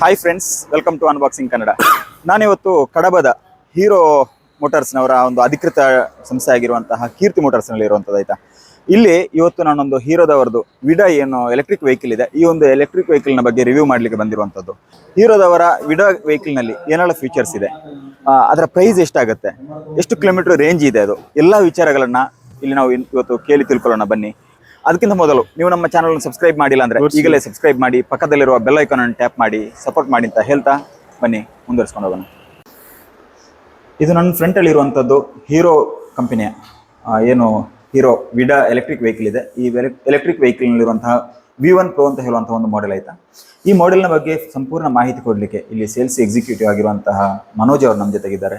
Hi friends welcome to unboxing Kannada ನಾನಿವತ್ತು ಕಡಬದ hero ಮೋಟರ್ಸ್ನವರ ಒಂದು ಅಧಿಕೃತ ಸಂಸ್ಥೆ ಆಗಿರುವಂತಹ ಕೀರ್ತಿ ಮೋಟರ್ಸ್ನಲ್ಲಿ ಇರುವಂಥದ್ದು ಆಯಿತಾ? ಇಲ್ಲಿ ಇವತ್ತು ನಾನೊಂದು ಹೀರೋದವರದು ವಿಡಾ ಏನು ಎಲೆಕ್ಟ್ರಿಕ್ ವೆಹಿಕಲ್ ಇದೆ. ಈ ಒಂದು ಎಲೆಕ್ಟ್ರಿಕ್ ವೆಹಿಕಲ್ನ ಬಗ್ಗೆ ರಿವ್ಯೂ ಮಾಡಲಿಕ್ಕೆ ಬಂದಿರುವಂಥದ್ದು. ಹೀರೋದವರ ವಿಡಾ ವೆಹಿಕಲ್ನಲ್ಲಿ ಏನೆಲ್ಲ ಫೀಚರ್ಸ್ ಇದೆ? ಅದರ ಪ್ರೈಸ್ ಎಷ್ಟಾಗುತ್ತೆ? ಎಷ್ಟು ಕಿಲೋಮೀಟರ್ ರೇಂಜ್ ಇದೆ ಅದು? ಎಲ್ಲ ವಿಚಾರಗಳನ್ನ ಇಲ್ಲಿ ನಾವು ಇವತ್ತು ಕೇಳಿ ತಿಳ್ಕೊಳ್ಳೋಣ ಬನ್ನಿ. ಅದಕ್ಕಿಂತ ಮೊದಲು ನೀವು ನಮ್ಮ ಚಾನಲ್ ಸಬ್ಸ್ಕ್ರೈಬ್ ಮಾಡಿಲ್ಲ ಅಂದ್ರೆ ಈಗಲೇ ಸಬ್ಸ್ಕ್ರೈಬ್ ಮಾಡಿ ಪಕ್ಕದಲ್ಲಿರುವ ಬೆಲ್ ಐಕಾನ್ ಅನ್ನು ಟ್ಯಾಪ್ ಮಾಡಿ ಸಪೋರ್ಟ್ ಮಾಡಿ ಅಂತ ಹೇಳ್ತಾ ಬನ್ನಿ ಮುಂದುವರಿಸ್ಕೊಂಡು ಹೋಗೋಣ. ಇದು ನನ್ನ ಫ್ರಂಟ್ ಅಲ್ಲಿ ಇರುವಂತದ್ದು ಹೀರೋ ಕಂಪನಿಯ ಏನು ಹೀರೋ ವಿಡಾ ಎಲೆಕ್ಟ್ರಿಕ್ ವೆಹಿಕಲ್ ಇದೆ. ಈ ಎಲೆಕ್ಟ್ರಿಕ್ ವೆಹಿಕಲ್ ನಲ್ಲಿರುವಂತಹ ವಿ ಒನ್ ಪ್ರೋ ಅಂತ ಹೇಳುವಂತಹ ಒಂದು ಮಾಡೆಲ್ ಆಯ್ತಾ ಈ ಮಾಡೆಲ್ನ ಬಗ್ಗೆ ಸಂಪೂರ್ಣ ಮಾಹಿತಿ ಕೊಡಲಿಕ್ಕೆ ಇಲ್ಲಿ ಸೇಲ್ಸ್ ಎಕ್ಸಿಕ್ಯೂಟಿವ್ ಆಗಿರುವಂತಹ ಮನೋಜ್ ಅವರು ನಮ್ಮ ಜೊತೆಗಿದ್ದಾರೆ.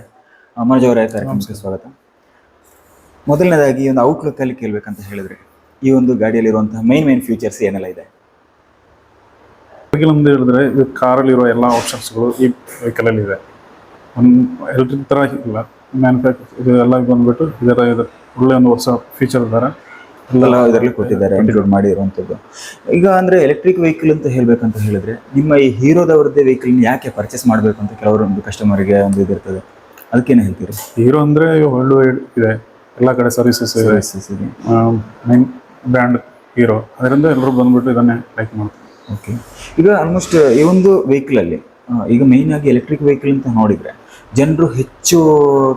ಮನೋಜ್ ಅವರೇ ಕಾರ್ಯಕ್ರಮಕ್ಕೆ ಸ್ವಾಗತ. ಮೊದಲನೇದಾಗಿ ಒಂದು ಔಟ್ಲುಕ್ ಅಲ್ಲಿ ಕೇಳಬೇಕಂತ ಹೇಳಿದ್ರೆ ಈ ಒಂದು ಗಾಡಿಯಲ್ಲಿರುವಂತಹ ಮೈನ್ ಮೈನ್ ಫೀಚರ್ಸ್ ಏನೆಲ್ಲ ಇದೆ? ಒಂದು ಹೇಳಿದ್ರೆ ಇದು ಕಾರಲ್ಲಿರೋ ಎಲ್ಲ ಆಪ್ಷನ್ಸ್ಗಳು ಈ ವೆಹಿಕಲಲ್ಲಿ ಇದೆ. ಒಂದು ಎಲೆಕ್ಟ್ರಿಕ್ ಥರ ಇಲ್ಲ. ಮ್ಯಾನುಫ್ಯಾಕ್ಚರ್ ಇದು ಎಲ್ಲ ಬಂದ್ಬಿಟ್ಟು ಇದರ ಇದು ಒಳ್ಳೆ ಒಂದು ಹೊಸ ಫೀಚರ್ ಇದ್ದಾರೆ ಎಲ್ಲ ಇದರಲ್ಲಿ ಕೊಟ್ಟಿದ್ದಾರೆ ಇನ್ಕ್ಲೂಡ್ ಮಾಡಿರುವಂಥದ್ದು ಈಗ ಅಂದ್ರೆ ಎಲೆಕ್ಟ್ರಿಕ್ ವೆಹಿಕಲ್ ಅಂತ ಹೇಳ್ಬೇಕಂತ ಹೇಳಿದ್ರೆ ನಿಮ್ಮ ಈ ಹೀರೋದವ್ರದ್ದೇ ವೆಹಿಕಲ್ ಯಾಕೆ ಪರ್ಚೇಸ್ ಮಾಡಬೇಕು ಅಂತ ಕೆಲವರು ಒಂದು ಕಸ್ಟಮರ್ಗೆ ಒಂದು ಇದಿರ್ತದೆ ಅದಕ್ಕೇನು ಹೇಳ್ತೀರಿ? ಹೀರೋ ಅಂದರೆ ವರ್ಲ್ಡ್ ವೈಡ್ ಇದೆ. ಎಲ್ಲ ಕಡೆ ಸರ್ವಿಸಸ್ ಇದೆ. Main brand Hero. ಅದರಿಂದ ಎಲ್ಲರೂ ಬಂದ್ಬಿಟ್ಟು ಇದನ್ನೇ ಲೈಕ್ ಮಾಡ್ತಾರೆ ಓಕೆ ಈಗ ಆಲ್ಮೋಸ್ಟ್ ಈ ಒಂದು ಅಲ್ಲಿ ಈಗ ಮೇಯ್ನ್ ಆಗಿ ಎಲೆಕ್ಟ್ರಿಕ್ ವೆಹಿಕಲ್ ಅಂತ ನೋಡಿದ್ರೆ ಜನರು ಹೆಚ್ಚು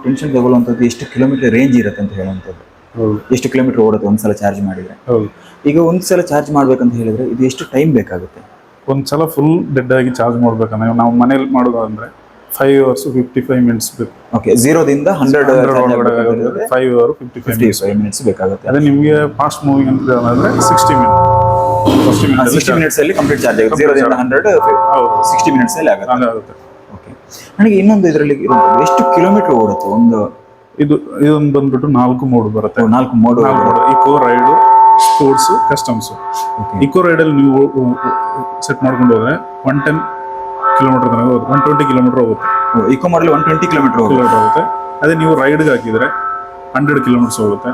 ಟೆನ್ಷನ್ ತಗೊಳ್ಳುವಂಥದ್ದು ಎಷ್ಟು ಕಿಲೋಮೀಟರ್ ರೇಂಜ್ ಇರುತ್ತೆ ಅಂತ ಹೇಳುವಂಥದ್ದು. ಎಷ್ಟು ಕಿಲೋಮೀಟರ್ ಓಡುತ್ತೆ? ಒಂದ್ಸಲ ಚಾರ್ಜ್ ಮಾಡಿದ್ರೆ. ಹೌದು. ಈಗ ಒಂದ್ಸಲ ಚಾರ್ಜ್ ಮಾಡ್ಬೇಕಂತ ಹೇಳಿದ್ರೆ ಇದು ಎಷ್ಟು ಟೈಮ್ ಬೇಕಾಗುತ್ತೆ? ಒಂದ್ಸಲ ಫುಲ್ ಡೆಡ್ ಆಗಿ ಚಾರ್ಜ್ ಮಾಡ್ಬೇಕಂದ್ರೆ ನಾವು ಮನೇಲಿ ಮಾಡೋದಾದ್ರೆ five hours fifty five minutes ಬೇಕು. Okay ಝೀರೋದಿಂದ hundred five hour fifty fifty five minutes ಬೇಕಾಗುತ್ತೆ. ಅದೇ ನಿಮಗೆ ಫಾಸ್ಟ್ ಮೂವಿಂಗ್ ಅಂತ ಅಂದ್ರೆ sixty minute sixty minute sixty minutes ಅಲ್ಲಿ ಕಂಪ್ಲೀಟ್ ಚಾರ್ಜ್ ಆಗುತ್ತೆ. ಝೀರೋದಿಂದ ಹಂಡ್ರೆಡ್ ಸಿಕ್ಸ್ಟಿ ಮಿನಿಟ್ಸ್ ಅಲ್ಲಿ ಆಗುತ್ತೆ. ಓಕೆ ನನಗೆ ಇನ್ನೊಂದು ಇದರಲ್ಲಿ ಎಷ್ಟು ಕಿಲೋಮೀಟರ್ ಓಡುತ್ತೆ ಒಂದು? ಇದು ಇದೊಂದು ಬಂದ್ಬಿಟ್ಟು ನಾಲ್ಕು ಮೋಡ್ ಬರುತ್ತೆ. ನಾಲ್ಕು mode eco ride sports customs eco ರೈಡಲ್ಲಿ ನೀವು ಸೆಟ್ ಮಾಡ್ಕೊಂಡು ಹೋದ್ರೆ ಒನ್ ಟೆನ್ ಕಿಲೋಮೀಟರ್ ತನಕ ಹೋಗುತ್ತೆ. ಒನ್ ಟ್ವೆಂಟಿ ಕಿಲೋಮೀಟರ್ ಹೋಗುತ್ತೆ. ಇಕೋ ಮಾಡಲಿ ಒನ್ ಟ್ವೆಂಟಿ ಕಿಲೋಮೀಟರ್ ಕಿಲೋಮೀಟರ್ ಹೋಗುತ್ತೆ. ಅದೇ ನೀವು ರೈಡ್ಗೆ ಹಾಕಿದರೆ ಹಂಡ್ರೆಡ್ ಕಿಲೋಮೀಟರ್ಸ್ ಹೋಗುತ್ತೆ.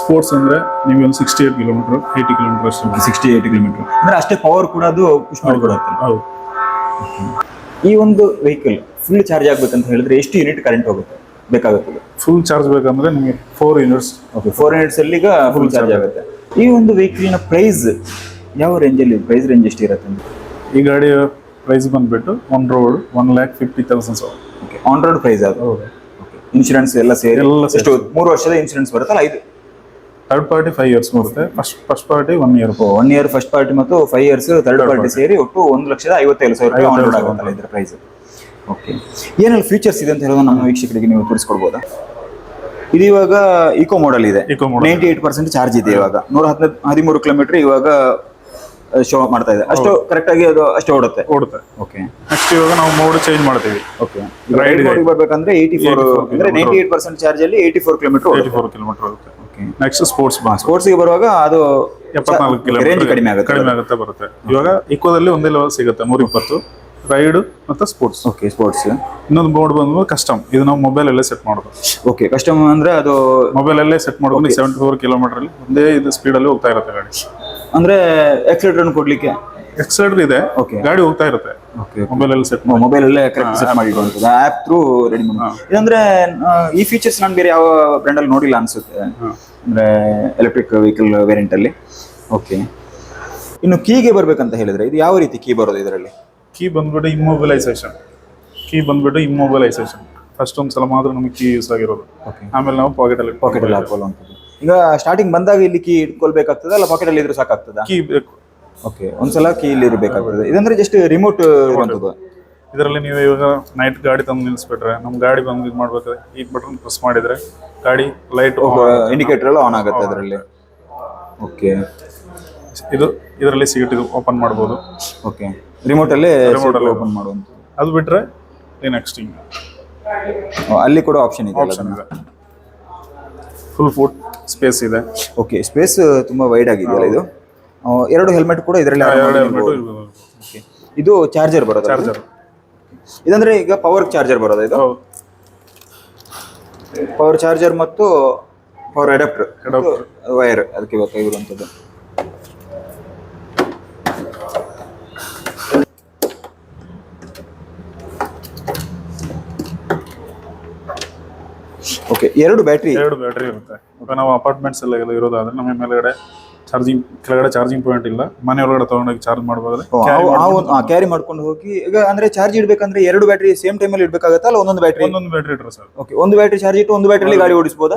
ಸ್ಪೋರ್ಟ್ಸ್ ಅಂದ್ರೆ ನಿಮಗೆ ಒಂದು sixty eight kilometre eighty kilometre ಅಷ್ಟು ಹೋಗುತ್ತೆ. Sixty eight kilometre. ಅಂದ್ರೆ ಅಷ್ಟೇ ಪವರ್ ಕೂಡ ಅದು ಪುಷ್ ಮಾಡಿಕೊಡುತ್ತೆ. ಹೌದು. ಈ ಒಂದು ವೆಹಿಕಲ್ ಫುಲ್ ಚಾರ್ಜ್ ಆಗಬೇಕಂತ ಹೇಳಿದ್ರೆ ಎಷ್ಟು ಯೂನಿಟ್ ಕರೆಂಟ್ ಹೋಗುತ್ತೆ? ಬೇಕಾಗುತ್ತದೆ? ಫುಲ್ ಚಾರ್ಜ್ ಬೇಕಂದ್ರೆ ನಿಮಗೆ four units okay four units ಅಲ್ಲಿ ಈಗ ಫುಲ್ ಚಾರ್ಜ್ ಆಗುತ್ತೆ. ಈ ಒಂದು ವೆಹಿಕಲ್ನ ಪ್ರೈಸ್ ಯಾವ ರೇಂಜಲ್ಲಿ ಪ್ರೈಸ್ ರೇಂಜ್ ಎಷ್ಟು ಇರುತ್ತೆ ಈ ಗಾಡಿಯ ಪ್ರೈಸ್ ಬಂದ್ಬಿಟ್ಟು on road one lakh fifty thousands okay on road price ಅದು? ಇನ್ಶೂರೆನ್ಸ್ ಎಲ್ಲ ಸೇರಿ? ಎಲ್ಲ ಸೇರಿ. ಎಷ್ಟು ಮೂರು ವರ್ಷದ ಇನ್ಶೂರೆನ್ಸ್ ಬರುತ್ತಲ್ಲ ಐದು ಥರ್ಡ್ ಪಾರ್ಟಿ ಫೈವ್ ಇಯರ್ಸ್ ಬರುತ್ತೆ. First first party one year one year first party ಮತ್ತು ಫೈವ್ ಇಯರ್ಸ್ ಥರ್ಡ್ ಪಾರ್ಟಿ ಸೇರಿ ಒಟ್ಟು ಒಂದು ಲಕ್ಷದ ಐವತ್ತೇಳು ಸಾವಿರ ರೂಪಾಯಿ ಆನ್ ರೋಡ್ ಆಗುತ್ತಲ್ಲ ಇದರ ಪ್ರೈಸ್ ಓಕೆ ಏನೆಲ್ಲ ಫೀಚರ್ಸ್ ಇದೆ ಅಂತ ಹೇಳೋದು ನಮ್ಮ ವೀಕ್ಷಕರಿಗೆ ನೀವು ತೋರಿಸ್ಕೊಡ್ಬೋದಾ? ಇದು ಇವಾಗ ಇಕೋ ಮಾಡೆಲ್ ಇದೆ. Eco model. Ninety eight percent charge ಇದೆ ಇವಾಗ. ನೂರ ಹದಿನೈದು ಹದಿಮೂರು ಕಿಲೋಮೀಟರ್ ಇವಾಗ ಶೋ ಮಾಡ್ತಾ ಇದೆ. ಅಷ್ಟು ಕರೆಕ್ಟ್ ಆಗಿ ಅದು ಅಷ್ಟು ಓಡುತ್ತೆ. ಓಡುತ್ತೆ. ಓಕೆ ನೆಕ್ಸ್ಟ್ ಇವಾಗ ನಾವು ಮೋಡ್ ಚೇಂಜ್ ಮಾಡ್ತೀವಿ. ಓಕೆ ರೈಡ್ ಬರ್ಬೇಕಂದ್ರೆ ಏಯ್ಟಿ ಫೋರ್ 84 ಅಂದ್ರೆ ನೈಂಟಿ ಏಟ್ ಪರ್ಸೆಂಟ್ ಚಾರ್ಜ್ ಅಲ್ಲಿ eighty four kilometre eighty four kilometre ಆಗುತ್ತೆ ಓಕೆ ನೆಕ್ಸ್ಟ್ ಸ್ಪೋರ್ಟ್ಸ್ ಬಾಸ್ ಸ್ಪೋರ್ಟ್ಸ್ಗೆ ಬರುವಾಗ ಅದು ಎಪ್ಪತ್ನಾಲ್ಕು ಕಿಲೋಮೀಟರ್ ಕಡಿಮೆ ಆಗುತ್ತೆ. ಕಡಿಮೆ ಆಗುತ್ತೆ ಬರುತ್ತೆ. ಇವಾಗ ಇಕೋದಲ್ಲಿ ಒಂದೇ ಲೆವೆಲ್ ಸಿಗುತ್ತೆ ನೂರ ಇಪ್ಪತ್ತು ರೈಡ್ ಮತ್ತೆ ಸ್ಪೋರ್ಟ್ಸ್ ಓಕೆ ಸ್ಪೋರ್ಟ್ಸ್ ಇನ್ನೊಂದು ಬೋರ್ಡ್ ಬಂದು ಕಸ್ಟಮ್ ಇದು ನಾವು ಮೊಬೈಲ್ ಅಲ್ಲೇ ಸೆಟ್ ಮಾಡೋದು. ಓಕೆ ಕಸ್ಟಮ್ ಅಂದ್ರೆ ಅದು ಮೊಬೈಲ್ ಅಲ್ಲೇ ಸೆಟ್ ಮಾಡೋದು. ಸೆವೆಂಟಿ ಫೋರ್ ಕಿಲೋಮೀಟರ್ ಅಲ್ಲಿ ಒಂದೇ ಇದು ಸ್ಪೀಡ್ ಅಲ್ಲಿ ಹೋಗ್ತಾ ಇರುತ್ತೆ ಗಾಡಿ. ಅಂದ್ರೆ ಆಕ್ಸಿಲೇಟರ್ ಕೊಡ್ಲಿಕ್ಕೆ? ಎಕ್ಸೈಡರ್ ಇದೆ. ಓಕೆ ಗಾಡಿ ಹೋಗ್ತಾ ಇರುತ್ತೆ. ಓಕೆ ಮೊಬೈಲ್ ಅಲ್ಲಿ ಸೆಟ್ ಮೊಬೈಲ್ ಅಲ್ಲೇ ಕರೆಕ್ಟ್ ಸೆಟ್ ಮಾಡಿ ಆಪ್ ಥ್ರೂ ರೆಡಿ ಮಾಡಿ. ಇದಂದ್ರೆ ಈ ಫೀಚರ್ಸ್ ನಾನು ಬೇರೆ ಯಾವ ಬ್ರ್ಯಾಂಡ್ ಅಲ್ಲಿ ನೋಡಿಲ್ಲ ಅನ್ಸುತ್ತೆ. ಅಂದ್ರೆ ಎಲೆಕ್ಟ್ರಿಕ್ ವೆಹಿಕಲ್ ವೇರಿಯಂಟ್ ಅಲ್ಲಿ. ಓಕೆ ಇನ್ನು ಕೀಗೆ ಬರ್ಬೇಕಂತ ಹೇಳಿದ್ರೆ ಇದು ಯಾವ ರೀತಿ ಕೀ ಬರೋದು ಇದರಲ್ಲಿ? ಕೀ ಬಂದ್ಬಿಟ್ಟು ಇಮ್ಮೊಬಿಲೈಸೇಷನ್ ಕೀ ಬಂದ್ಬಿಟ್ಟು ಇಮ್ಮೊಬಿಲೈಸೇಷನ್ ಫಸ್ಟ್ ಒಂದು ಸಲ ಮಾತ್ರ ನಮಗೆ ಕೀ ಯೂಸ್ ಆಗಿರೋದು. ಆಮೇಲೆ ನಾವು ಪಾಕೆಟ್ ಅಲ್ಲಿ ಪಾಕೆಟ್ ಅಲ್ಲಿ ಹಾಕೊಳ್ಳುವಂಥದ್ದು. ಈಗ ಸ್ಟಾರ್ಟಿಂಗ್ ಬಂದಾಗ ಇಲ್ಲಿ ಕೀ ಇಟ್ಕೊಳ್ಬೇಕಾಗ್ತದೆ ಅಲ್ಲ ಪಾಕೆಟ್ ಅಲ್ಲಿ ಇದ್ರೆ ಸಾಕಾಗ್ತದ? ಕೀ ಬೇಕು. ಓಕೆ ಒಂದ್ಸಲ ಕೀ ಇಲ್ಲಿ ಇರಬೇಕಾಗ್ತದೆ. ಇದಂದ್ರೆ ಜಸ್ಟ್ ರಿಮೋಟ್ ಇರುವಂತದ್ದು. ಇದರಲ್ಲಿ ನೀವು ಇವಾಗ ನೈಟ್ ಗಾಡಿ ತಂದು ನಿಲ್ಲಿಸ್ಬಿಟ್ರೆ ನಮ್ಮ ಗಾಡಿ ಬಂದು ಇದು ಮಾಡ್ಬೇಕಾದ್ರೆ ಈ ಬಟನ್ ಪ್ರೆಸ್ ಮಾಡಿದ್ರೆ ಗಾಡಿ ಲೈಟ್ ಇಂಡಿಕೇಟರ್ ಎಲ್ಲ ಆನ್ ಆಗುತ್ತೆ ಅದರಲ್ಲಿ. ಓಕೆ ಇದು ಇದರಲ್ಲಿ ಸೀಟ್ ಇದು ಓಪನ್ ಮಾಡ್ಬೋದು. ಓಕೆ ರಿಮೋಟ್ ಅಲ್ಲೇ ಅಲ್ಲೇ. ಓಪನ್ ಮಾಡುವಂತ ಅದು ಬಿಟ್ರೆ ನೆಕ್ಸ್ಟ್ ಹಿಂಗೆ. ಅಲ್ಲಿ ಕೂಡ ಆಪ್ಷನ್ ಇದೆ ಆಪ್ಷನ್ ಇದೆ. ಫುಲ್ ಫುಟ್ ಸ್ಪೇಸ್ ಇದೆ. ಓಕೆ ಸ್ಪೇಸ್ ತುಂಬಾ ವೈಡ್ ಆಗಿದೆಯಲ್ಲ ಇದು? ಆ, ಎರಡು ಹೆಲ್ಮೆಟ್ ಕೂಡ ಇದರಲ್ಲಿ ಇದು ಚಾರ್ಜರ್ ಬರೋದು? ಚಾರ್ಜರ್ ಇದಂದ್ರೆ ಈಗ ಪವರ್ ಚಾರ್ಜರ್ ಬರೋದು ಇದು? ಹೌದು. ಪವರ್ ಚಾರ್ಜರ್ ಮತ್ತು ಪವರ್ ಅಡಾಪ್ಟರ್. ವೈರ್ ಅದಕ್ಕೆ ಬೇಕಾಗಿರುವಂಥದ್ದು ಓಕೆ ಎರಡು ಬ್ಯಾಟ್ರಿ ಎರಡು ಬ್ಯಾಟ್ರಿ ಇರುತ್ತೆ. ಇವಾಗ ನಾವು ಅಪಾರ್ಟ್ಮೆಂಟ್ಸ್ ಎಲ್ಲ ಎಲ್ಲ ಇರೋದಾದ್ರೆ ನಮ್ಮ ಮೇಲ್ಗಡೆ ಚಾರ್ಜಿಂಗ್ ಕೆಳಗಡೆ ಚಾರ್ಜಿಂಗ್ ಪಾಯಿಂಟ್ ಇಲ್ಲ. ಮನೆ ಒಳಗಡೆ ತಗೊಂಡೋಗಿ ಚಾರ್ಜ್ ಮಾಡಬಹುದ್ರೆ ಕ್ಯಾರಿ ಮಾಡ್ಕೊಂಡು ಹೋಗಿ ಈಗ ಅಂದ್ರೆ ಚಾರ್ಜ್ ಇಡ್ಬೇಕಂದ್ರೆ ಎರಡು ಬ್ಯಾಟ್ರಿ ಸೇಮ್ ಅಲ್ಲಿ ಇಡ್ಬೇಕಾಗತ್ತಾ ಅಲ್ಲ ಒಂದೊಂದು ಬ್ಯಾಟ್ರಿ ಒಂದೊಂದು ಬ್ಯಾಟ್ರಿ ಇಟ್ರೆ ಸರ್ ಓಕೆ ಒಂದು ಬ್ಯಾಟ್ರಿ ಚಾರ್ಜ್ ಇಟ್ಟು ಒಂದು ಬ್ಯಾಟ್ರಿ ಗಾಡಿ ಓಡಿಸಬಹುದು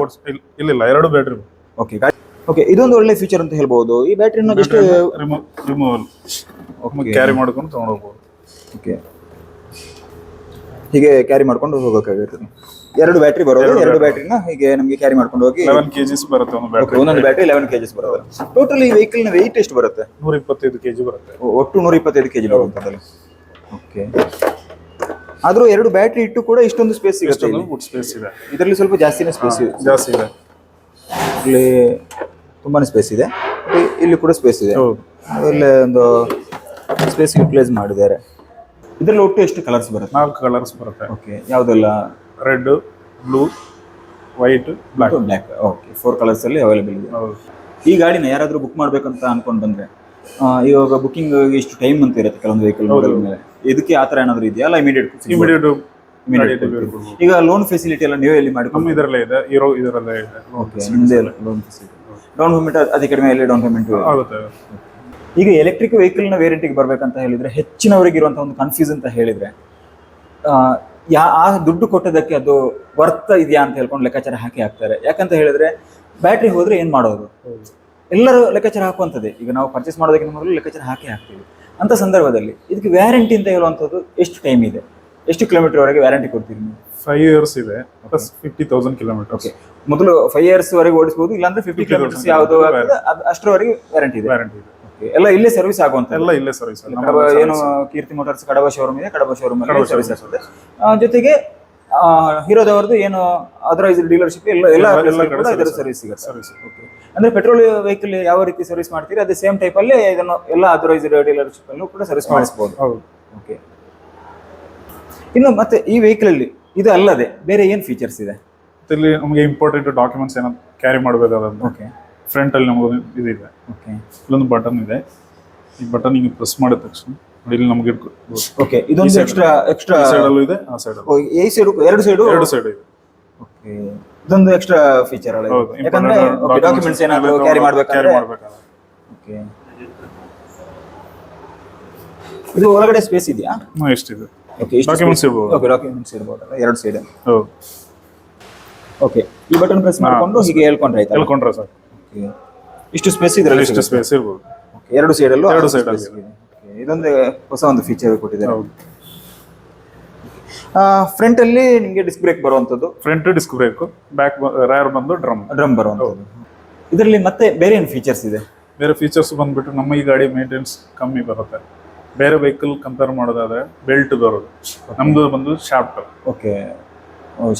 ಇಲ್ಲ ಇಲ್ಲ ಎರಡು ಬ್ಯಾಟ್ರಿ ಓಕೆ ಓಕೆ ಇದೊಂದು ಒಳ್ಳೆ ಫೀಚರ್ ಅಂತ ಹೇಳ್ಬಹುದು ಈ ಬ್ಯಾಟ್ರಿನ ಎಷ್ಟು ರಿಮೂವಲ್ ಕ್ಯಾರಿ ಮಾಡ್ಕೊಂಡು ತಗೊಂಡು ಹೋಗ್ಬೋದು ಓಕೆ ಹೀಗೆ ಕ್ಯಾರಿ ಮಾಡ್ಕೊಂಡು ಹೋಗೋಕ್ಕಾಗುತ್ತೆ. ಎರಡು ಬ್ಯಾಟ್ರಿ ಬರೋದು ಎರಡು ಬ್ಯಾಟ್ರಿನ ಹೀಗೆ ನಮಗೆ ಕ್ಯಾರಿ ಮಾಡ್ಕೊಂಡು ಹೋಗಿ ಲೆವೆನ್ ಕೆಜಿಸ್ ಬರುತ್ತೆ ಒಂದು ಬ್ಯಾಟ್ರಿ ಒಂದೊಂದು ಬ್ಯಾಟ್ರಿ ಲೆವೆನ್ ಕೆಜಿಸ್ ಬರೋದು. ಟೋಟಲ್ ಈ ವೆಹಿಕಲ್ನ ವೆಯ್ಟ್ ಎಷ್ಟು ಬರುತ್ತೆ? ನೂರ ಇಪ್ಪತ್ತೈದು ಕೆಜಿ ಬರುತ್ತೆ ಒಟ್ಟು ನೂರ ಇಪ್ಪತ್ತೈದು ಕೆಜಿ ಬರುತ್ತದೆ ಓಕೆ ಆದ್ರೂ ಎರಡು ಬ್ಯಾಟ್ರಿ ಇಟ್ಟು ಕೂಡ ಇಷ್ಟೊಂದು ಸ್ಪೇಸ್ ಸಿಗುತ್ತೆ. ಸ್ಪೇಸ್ ಇದೆ. ಇದರಲ್ಲಿ ಸ್ವಲ್ಪ ಜಾಸ್ತಿನೇ ಸ್ಪೇಸ್ ಇದೆ ಜಾಸ್ತಿ ಇದೆ. ಇಲ್ಲಿ ತುಂಬಾನೇ ಸ್ಪೇಸ್ ಇದೆ. ಇಲ್ಲಿ ಕೂಡ ಸ್ಪೇಸ್ ಇದೆ. ಹೌದು. ಒಂದು ಸ್ಪೇಸ್ ಯೂಟಿಲೈಸ್ ಮಾಡಿದ್ದಾರೆ. ಇದರಲ್ಲಿ ಒಟ್ಟು ಎಷ್ಟು ಕಲರ್ಸ್ ಬರುತ್ತೆ? ನಾಲ್ಕು ಕಲರ್ಸ್ ಬರುತ್ತೆ. ಓಕೆ ಯಾವುದೆಲ್ಲ? Red blue white black black okay four colours ಅಲ್ಲಿ ಅವೈಲೇಬಲ್ ಇದೆ. ಈ ಗಾಡಿನ ಯಾರಾದರೂ ಬುಕ್ ಮಾಡಬೇಕಂತ ಅನ್ಕೊಂಡು ಬಂದ್ರೆ ಆ, ಇವಾಗ ಬುಕ್ಕಿಂಗ್ ಎಷ್ಟು ಟೈಮ್ ಅಂತ ಇರುತ್ತೆ ಕೆಲವೊಂದು ವೆಹಿಕಲ್ ಮೇಲೆ. ಇದಕ್ಕೆ ಆ ಥರ ಏನಾದರೂ ಇದೆಯಾ? ಅಲ್ಲ ಇಮಿಡಿಯೇಟ್ ಇಮಿಡಿಯೇಟ್ ಈಗ ಲೋನ್ ಫೆಸಿಲಿಟಿ ಎಲ್ಲ ನೀವೇ ಇಲ್ಲಿ ಮಾಡಿ ನಮ್ಮ ಇದರಲ್ಲೇ ಇದೆ. ಇರೋ ಇದರಲ್ಲೇ ಇದೆ. ಓಕೆ ನಿಮ್ಮದೇ ಲೋನ್ ಫೆಸಿಲಿಟಿ ಡೌನ್ ಪೇಮೆಂಟ್ ಅತಿ ಕಡಿಮೆ ಇಲ್ಲಿ ಡೌನ್ ಪೇಮೆಂಟ್ ಆಗುತ್ತೆ. ಈಗ ಎಲೆಕ್ಟ್ರಿಕ್ ವೆಹಿಕಲ್ನ ವೇರಿಯಂಟಿಗೆ ಬರ್ಬೇಕಂತ ಹೇಳಿದ್ರೆ ಹೆಚ್ಚಿನವರಿಗೆ ಇರುವಂತಹ ಒಂದು ಕನ್ಫ್ಯೂಸ್ ಅಂತ ಹೇಳಿದ್ರೆ ಆ, ಯಾ ಆ ದುಡ್ಡು ಕೊಟ್ಟದಕ್ಕೆ ಅದು ವರ್ತ ಇದೆಯಾ ಅಂತ ಹೇಳ್ಕೊಂಡು ಲೆಕ್ಕಾಚಾರ ಹಾಕಿ ಹಾಕ್ತಾರೆ. ಯಾಕಂತ ಹೇಳಿದ್ರೆ ಬ್ಯಾಟ್ರಿ ಹೋದ್ರೆ ಏನ್ ಮಾಡೋದು? ಎಲ್ಲರೂ ಲೆಕ್ಕಾಚಾರ ಹಾಕುವಂಥದ್ದೇ ಈಗ ನಾವು ಪರ್ಚೇಸ್ ಮಾಡೋದಕ್ಕಿಂತ ಮೊದಲು ಲೆಕ್ಕಾಚಾರ ಹಾಕಿ ಹಾಕ್ತೀವಿ. ಅಂತ ಸಂದರ್ಭದಲ್ಲಿ ಇದಕ್ಕೆ ವ್ಯಾರಂಟಿ ಅಂತ ಹೇಳುವಂಥದ್ದು ಎಷ್ಟು ಟೈಮ್ ಇದೆ? ಎಷ್ಟು ಕಿಲೋಮೀಟರ್ ವರೆಗೆ ವ್ಯಾರಂಟಿ ಕೊಡ್ತೀರಿ ನೀವು? ಫೈವ್ ಇಯರ್ಸ್ ಇದೆ ಪ್ಲಸ್ ಫಿಫ್ಟಿ ತೌಸಂಡ್ ಕಿಲೋಮೀಟರ್ಸ್ ಮೊದಲು ಫೈವ್ ಇಯರ್ಸ್ ವರೆಗೆ ಓಡಿಸಬಹುದು ಇಲ್ಲಾಂದ್ರೆ ಫಿಫ್ಟಿ ಕಿಲೋಮೀಟರ್ಸ್ ಯಾವುದು ಅಷ್ಟರವರೆಗೆ ವ್ಯಾರಂಟಿ ಇದೆ. ವ್ಯಾರಂಟಿ ಇದೆ. ಎಲ್ಲ ಇಲ್ಲೇ ಸರ್ವಿಸ್ ಆಗುವಂತ ಎಲ್ಲ ಇಲ್ಲೇ ಸರ್ವಿಸ್ ಏನು ಕೀರ್ತಿ ಮೋಟಾರ್ಸ್ ಕಡಬ ಶೋರೂಮ್ ಇದೆ ಕಡಬ ಶೋರೂಮ್ ಅಲ್ಲಿ ಸರ್ವಿಸ್ ಆಗ್ತದೆ ಜೊತೆಗೆ ಆ, ಹೀರೋದವರದ್ದು ಏನು ಅದರೈಸ್ ಡೀಲರ್ಶಿಪ್ ಎಲ್ಲ ಎಲ್ಲ ಕಡೆ ಇದರ ಸರ್ವಿಸ್ ಸಿಗುತ್ತೆ. Service Okay. ಅಂದ್ರೆ ಪೆಟ್ರೋಲ್ ವೆಹಿಕಲ್ ಯಾವ ರೀತಿ ಸರ್ವಿಸ್ ಮಾಡ್ತೀರಿ ಅದೇ ಸೇಮ್ ಟೈಪ್ ಅಲ್ಲಿ ಇದನ್ನು ಎಲ್ಲ ಅದರೈಸ್ ಡೀಲರ್ಶಿಪ್ ಅಲ್ಲೂ ಕೂಡ ಸರ್ವಿಸ್ ಮಾಡಿಸಬಹುದು ಹೌದು. ಓಕೆ ಇನ್ನು ಮತ್ತೆ ಈ ವೆಹಿಕಲ್ ಅಲ್ಲಿ ಇದು ಅಲ್ಲದೆ ಬೇರೆ ಏನ್ ಫೀಚರ್ಸ್ ಇದೆ? ಇಲ್ಲಿ ನಮಗೆ ಇಂಪಾರ್ಟೆಂಟ್ ಡಾಕ್ಯುಮೆಂಟ್ಸ್ ಏನೋ ಕ್ಯಾರಿ ಮಾಡಬೇಕಾದಂತ ಓಕೆ ಫ್ರಂಟ್ ಅಲ್ಲಿ ನಮಗೆ ಇದಿದೆ ಓಕೆ ಇಲ್ಲೊಂದು ಬಟನ್ ಇದೆ. ಈ ಬಟನ್ ಹಿಂಗೆ ಪ್ರೆಸ್ ಮಾಡಿದ ತಕ್ಷಣ ನೋಡಿ ಇಲ್ಲಿ ನಮಗೆ ಓಕೆ ಇದೊಂದು ಎಕ್ಸ್ಟ್ರಾ ಎಕ್ಸ್ಟ್ರಾ ಸೈಡ್ ಅಲ್ಲೂ. ಇದೆ ಆ ಸೈಡ್ ಈ ಸೈಡ್ ಎರಡು ಸೈಡ್ ಎರಡು ಸೈಡ್ ಇದೆ. ಓಕೆ ಇದೊಂದು ಎಕ್ಸ್ಟ್ರಾ ಫೀಚರ್ ಅಲ್ಲ ಇದು? ಯಾಕಂದ್ರೆ ಡಾಕ್ಯುಮೆಂಟ್ಸ್ ಏನಾದ್ರು ಕ್ಯಾರಿ ಕ್ಯಾರಿ ಮಾಡ್ಬೇಕಾದ್ರೆ ಮಾಡ್ಬೇಕಾದ್ರೆ ಓಕೆ ಇದು ಒಳಗಡೆ ಸ್ಪೇಸ್ ಇದೆಯಾ? ಹ್ಮ್, ಎಷ್ಟಿದೆ? ಓಕೆ ಡಾಕ್ಯುಮೆಂಟ್ಸ್ ಇರ್ಬೋದು. ಓಕೆ ಡಾಕ್ಯುಮೆಂಟ್ಸ್ ಇರಬಹುದು ಎರಡು ಸೈಡ್ ಹೌದು. ಓಕೆ ಈ ಬಟನ್ ಪ್ರೆಸ್ ಮಾಡ್ಕೊಂಡು ಹೀಗೆ ಹೇಳ್ಕೊಂಡ್ರೆ ಆಯ್ತಾ? ಹೇಳ್ಕೊಂಡ್ರೆ ಸರ್. ಇಷ್ಟು ಸ್ಪೇಸ್ ಇದರಲ್ಲಿ ಇಷ್ಟು ಸ್ಪೇಸ್ ಇರ್ಬೋದು. ಎರಡು ಸೈಡ್ ಅಲ್ಲೂ ಎರಡು ಸೈಡ್ ಅಲ್ಲಿ. ಇದೊಂದು ಹೊಸ ಒಂದು ಫೀಚರ್ ಕೊಟ್ಟಿದ್ದಾರೆ. ಫ್ರಂಟ್ ಅಲ್ಲಿ ನಿಮಗೆ ಡಿಸ್ಕ್ ಬ್ರೇಕ್ ಬರುವಂತದ್ದು front disc brake back rear ಬಂದು ಡ್ರಮ್ ಡ್ರಮ್ ಬರುವಂತದ್ದು ಇದರಲ್ಲಿ ಮತ್ತೆ ಬೇರೆ ಏನು ಫೀಚರ್ಸ್ ಇದೆ? ಬೇರೆ ಫೀಚರ್ಸ್ ಬಂದ್ಬಿಟ್ಟು ನಮ್ಮ ಈ ಗಾಡಿ ಮೇಂಟೆನೆನ್ಸ್ ಕಮ್ಮಿ ಬರುತ್ತೆ. ಬೇರೆ ವೆಹಿಕಲ್ ಕಂಪೇರ್ ಮಾಡೋದಾದ್ರೆ ಬೆಲ್ಟ್ ಬರೋದು. ನಮ್ದು ಬಂದು ಶಾಫ್ಟ್ ಓಕೆ.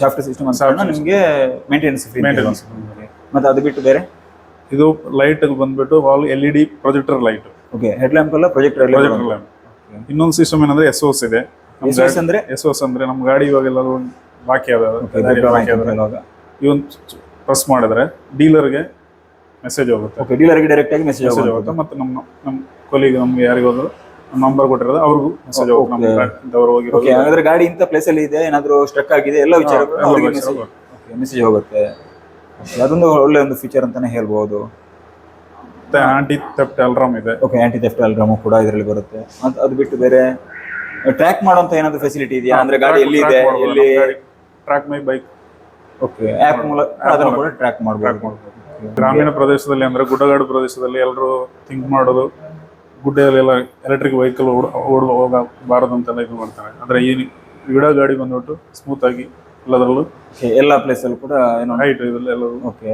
ಶಾಫ್ಟ್ ಸಿಸ್ಟಮ್ ನಿಮಗೆ ಮೇಂಟೆನೆನ್ಸ್ ಮೇಂಟೆನೆನ್ಸ್ ಮತ್ತೆ ಅದು ಬಿಟ್ಟು ಬೇರೆ? ಇದು ಲೈಟ್ ಬಂದ್ಬಿಟ್ಟು wall L E D projector light okay head lamp ಎಲ್ಲ ಪ್ರೊಜೆಕ್ಟರ್ ಪ್ರೊಜೆಕ್ಟರ್ ಲ್ಯಾಂಪ್ ಇನ್ನೊಂದು ಸಿಸ್ಟಮ್ ಏನಂದ್ರೆ ಎಸ್ ಓಸ್ ಇದೆ. ಅಂದ್ರೆ? ಎಸ್ ಓಸ್ ಅಂದ್ರೆ ನಮ್ಮ ಗಾಡಿ ಇವಾಗ ಎಲ್ಲರೂ ಬಾಕಿ ಅದ. ಇವನ್ ಪ್ರೆಸ್ ಮಾಡಿದ್ರೆ ಡೀಲರ್ಗೆ ಮೆಸೇಜ್ ಹೋಗುತ್ತೆ. ಓಕೆ ಡೀಲರ್ಗೆ ಡೈರೆಕ್ಟ್ ಆಗಿ ಮೆಸೇಜ್ ಹೋಗುತ್ತೆ. ಮತ್ತೆ ನಮ್ಮ ನಮ್ಮ ಕೊಲಿಗೆ ನಮ್ಗೆ ಯಾರಿಗೋದ್ರು ನಂಬರ್ ಕೊಟ್ಟಿರೋದು ಅವ್ರಿಗೂ ಮೆಸೇಜ್ ಹೋಗುತ್ತೆ. ನಮ್ಮ Okay. ಓಕೆ ಹಾಗಾದ್ರೆ ಗಾಡಿ ಇಂಥ ಪ್ಲೇಸ್ ಅಲ್ಲಿ ಇದೆ ಏನಾದ್ರು ಸ್ಟ್ರಕ್ ಆಗಿದೆ ಎಲ್ಲ ವಿಚಾರ. ಮೆಸೇಜ್ ಹೋಗುತ್ತೆ. ಅದೊಂದು ಒಳ್ಳೆ ಒಂದು ಫೀಚರ್ ಅಂತಾನೆ ಹೇಳ್ಬೋದು. ಮತ್ತೆ ಆಂಟಿ ಥೆಫ್ಟ್ ಅಲ್ರಾಮ್ ಇದೆ. ಓಕೆ ಆಂಟಿ ಥೆಫ್ಟ್ ಅಲ್ರಾಮು ಕೂಡ ಇದರಲ್ಲಿ ಬರುತ್ತೆ. ಮತ್ತು ಅದು ಬಿಟ್ಟು ಬೇರೆ ಟ್ರ್ಯಾಕ್ ಮಾಡುವಂತ ಏನಾದರೂ ಫೆಸಿಲಿಟಿ ಇದೆಯಾ? ಅಂದ್ರೆ ಗಾಡಿ ಎಲ್ಲಿ ಇದೆ ಎಲ್ಲಿ track my bike okay app ಮೂಲಕ ಅದನ್ನು ಕೂಡ ಟ್ರ್ಯಾಕ್ ಮಾಡಬೇಕು ಗ್ರಾಮೀಣ ಪ್ರದೇಶದಲ್ಲಿ ಅಂದ್ರೆ ಗುಡ್ಡಗಾಡು ಪ್ರದೇಶದಲ್ಲಿ ಎಲ್ಲರೂ ಥಿಂಕ್ ಮಾಡೋದು ಗುಡ್ಡದಲ್ಲೆಲ್ಲ ಎಲೆಕ್ಟ್ರಿಕ್ ವೆಹಿಕಲ್ ಓಡ್ ಓಡ್ ಹೋಗಬಾರದು ಅಂತೆಲ್ಲ ಇದು ಮಾಡ್ತಾರೆ. ಆದ್ರೆ ಈ ಗಿಡ ಗಾಡಿ ಬಂದ್ಬಿಟ್ಟು ಸ್ಮೂತ್ ಎಲ್ಲದರಲ್ಲೂ? ಎಲ್ಲ ಪ್ಲೇಸ್ ಅಲ್ಲೂ ಕೂಡ ಏನೋ ಹೈಟ್ ಇದೆಲ್ಲ ಎಲ್ಲರೂ ಓಕೆ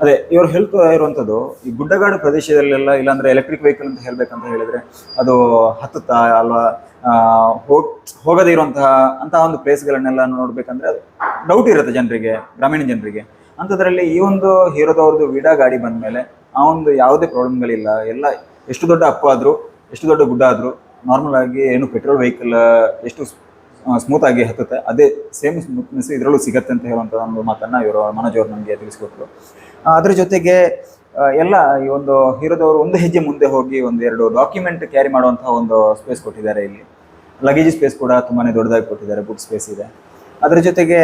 ಅದೇ ಇವ್ರ ಹೆಲ್ಪ್ ಇರುವಂಥದ್ದು ಈ ಗುಡ್ಡಗಾಡು ಪ್ರದೇಶದಲ್ಲೆಲ್ಲ ಇಲ್ಲಾಂದ್ರೆ ಎಲೆಕ್ಟ್ರಿಕ್ ವೆಹಿಕಲ್ ಅಂತ ಹೇಳ್ಬೇಕಂತ ಹೇಳಿದ್ರೆ ಅದು ಹತ್ತುತ್ತಾ ಅಲ್ವಾ? ಹೋಗ್ ಹೋಗದೇ ಇರುವಂತಹ ಅಂತಹ ಒಂದು ಪ್ಲೇಸ್ಗಳನ್ನೆಲ್ಲ ನೋಡ್ಬೇಕಂದ್ರೆ ಡೌಟ್ ಇರುತ್ತೆ ಜನರಿಗೆ ಗ್ರಾಮೀಣ ಜನರಿಗೆ. ಅಂಥದ್ರಲ್ಲಿ ಈ ಒಂದು ಹೀರೋದವ್ರದ್ದು ವಿಡಾ ಗಾಡಿ ಬಂದ್ಮೇಲೆ ಆ ಒಂದು ಯಾವುದೇ ಪ್ರಾಬ್ಲಮ್ಗಳಿಲ್ಲ ಎಲ್ಲ ಎಷ್ಟು ದೊಡ್ಡ ಅಪ್ಪ ಆದರೂ ಎಷ್ಟು ದೊಡ್ಡ ಗುಡ್ಡ ಆದರೂ ನಾರ್ಮಲ್ ಆಗಿ ಏನು ಪೆಟ್ರೋಲ್ ವೆಹಿಕಲ್ ಎಷ್ಟು ಸ್ಮೂತ್ ಹತ್ತುತ್ತೆ. ಅದೇ ಸೇಮ್ ಸ್ಮೂತ್ನೆಸ್ ಇದರಲ್ಲೂ ಸಿಗತ್ತೆ ಅಂತ ಹೇಳುವಂಥ ಒಂದು ಮಾತನ್ನು ಇವರು ಮನೋಜ್ ಅವರು ನಮಗೆ ತಿಳಿಸ್ಕೊಟ್ರು. ಅದ್ರ ಜೊತೆಗೆ ಎಲ್ಲ ಈ ಒಂದು ಹೀರೋದವರು ಒಂದು ಹೆಜ್ಜೆ ಮುಂದೆ ಹೋಗಿ ಒಂದೆರಡು ಡಾಕ್ಯುಮೆಂಟ್ ಕ್ಯಾರಿ ಮಾಡುವಂತಹ ಒಂದು ಸ್ಪೇಸ್ ಕೊಟ್ಟಿದ್ದಾರೆ ಇಲ್ಲಿ. ಲಗೇಜ್ ಸ್ಪೇಸ್ ಕೂಡ ತುಂಬಾ ದೊಡ್ಡದಾಗಿ ಕೊಟ್ಟಿದ್ದಾರೆ ಬುಕ್ ಸ್ಪೇಸ್ ಇದೆ. ಅದರ ಜೊತೆಗೆ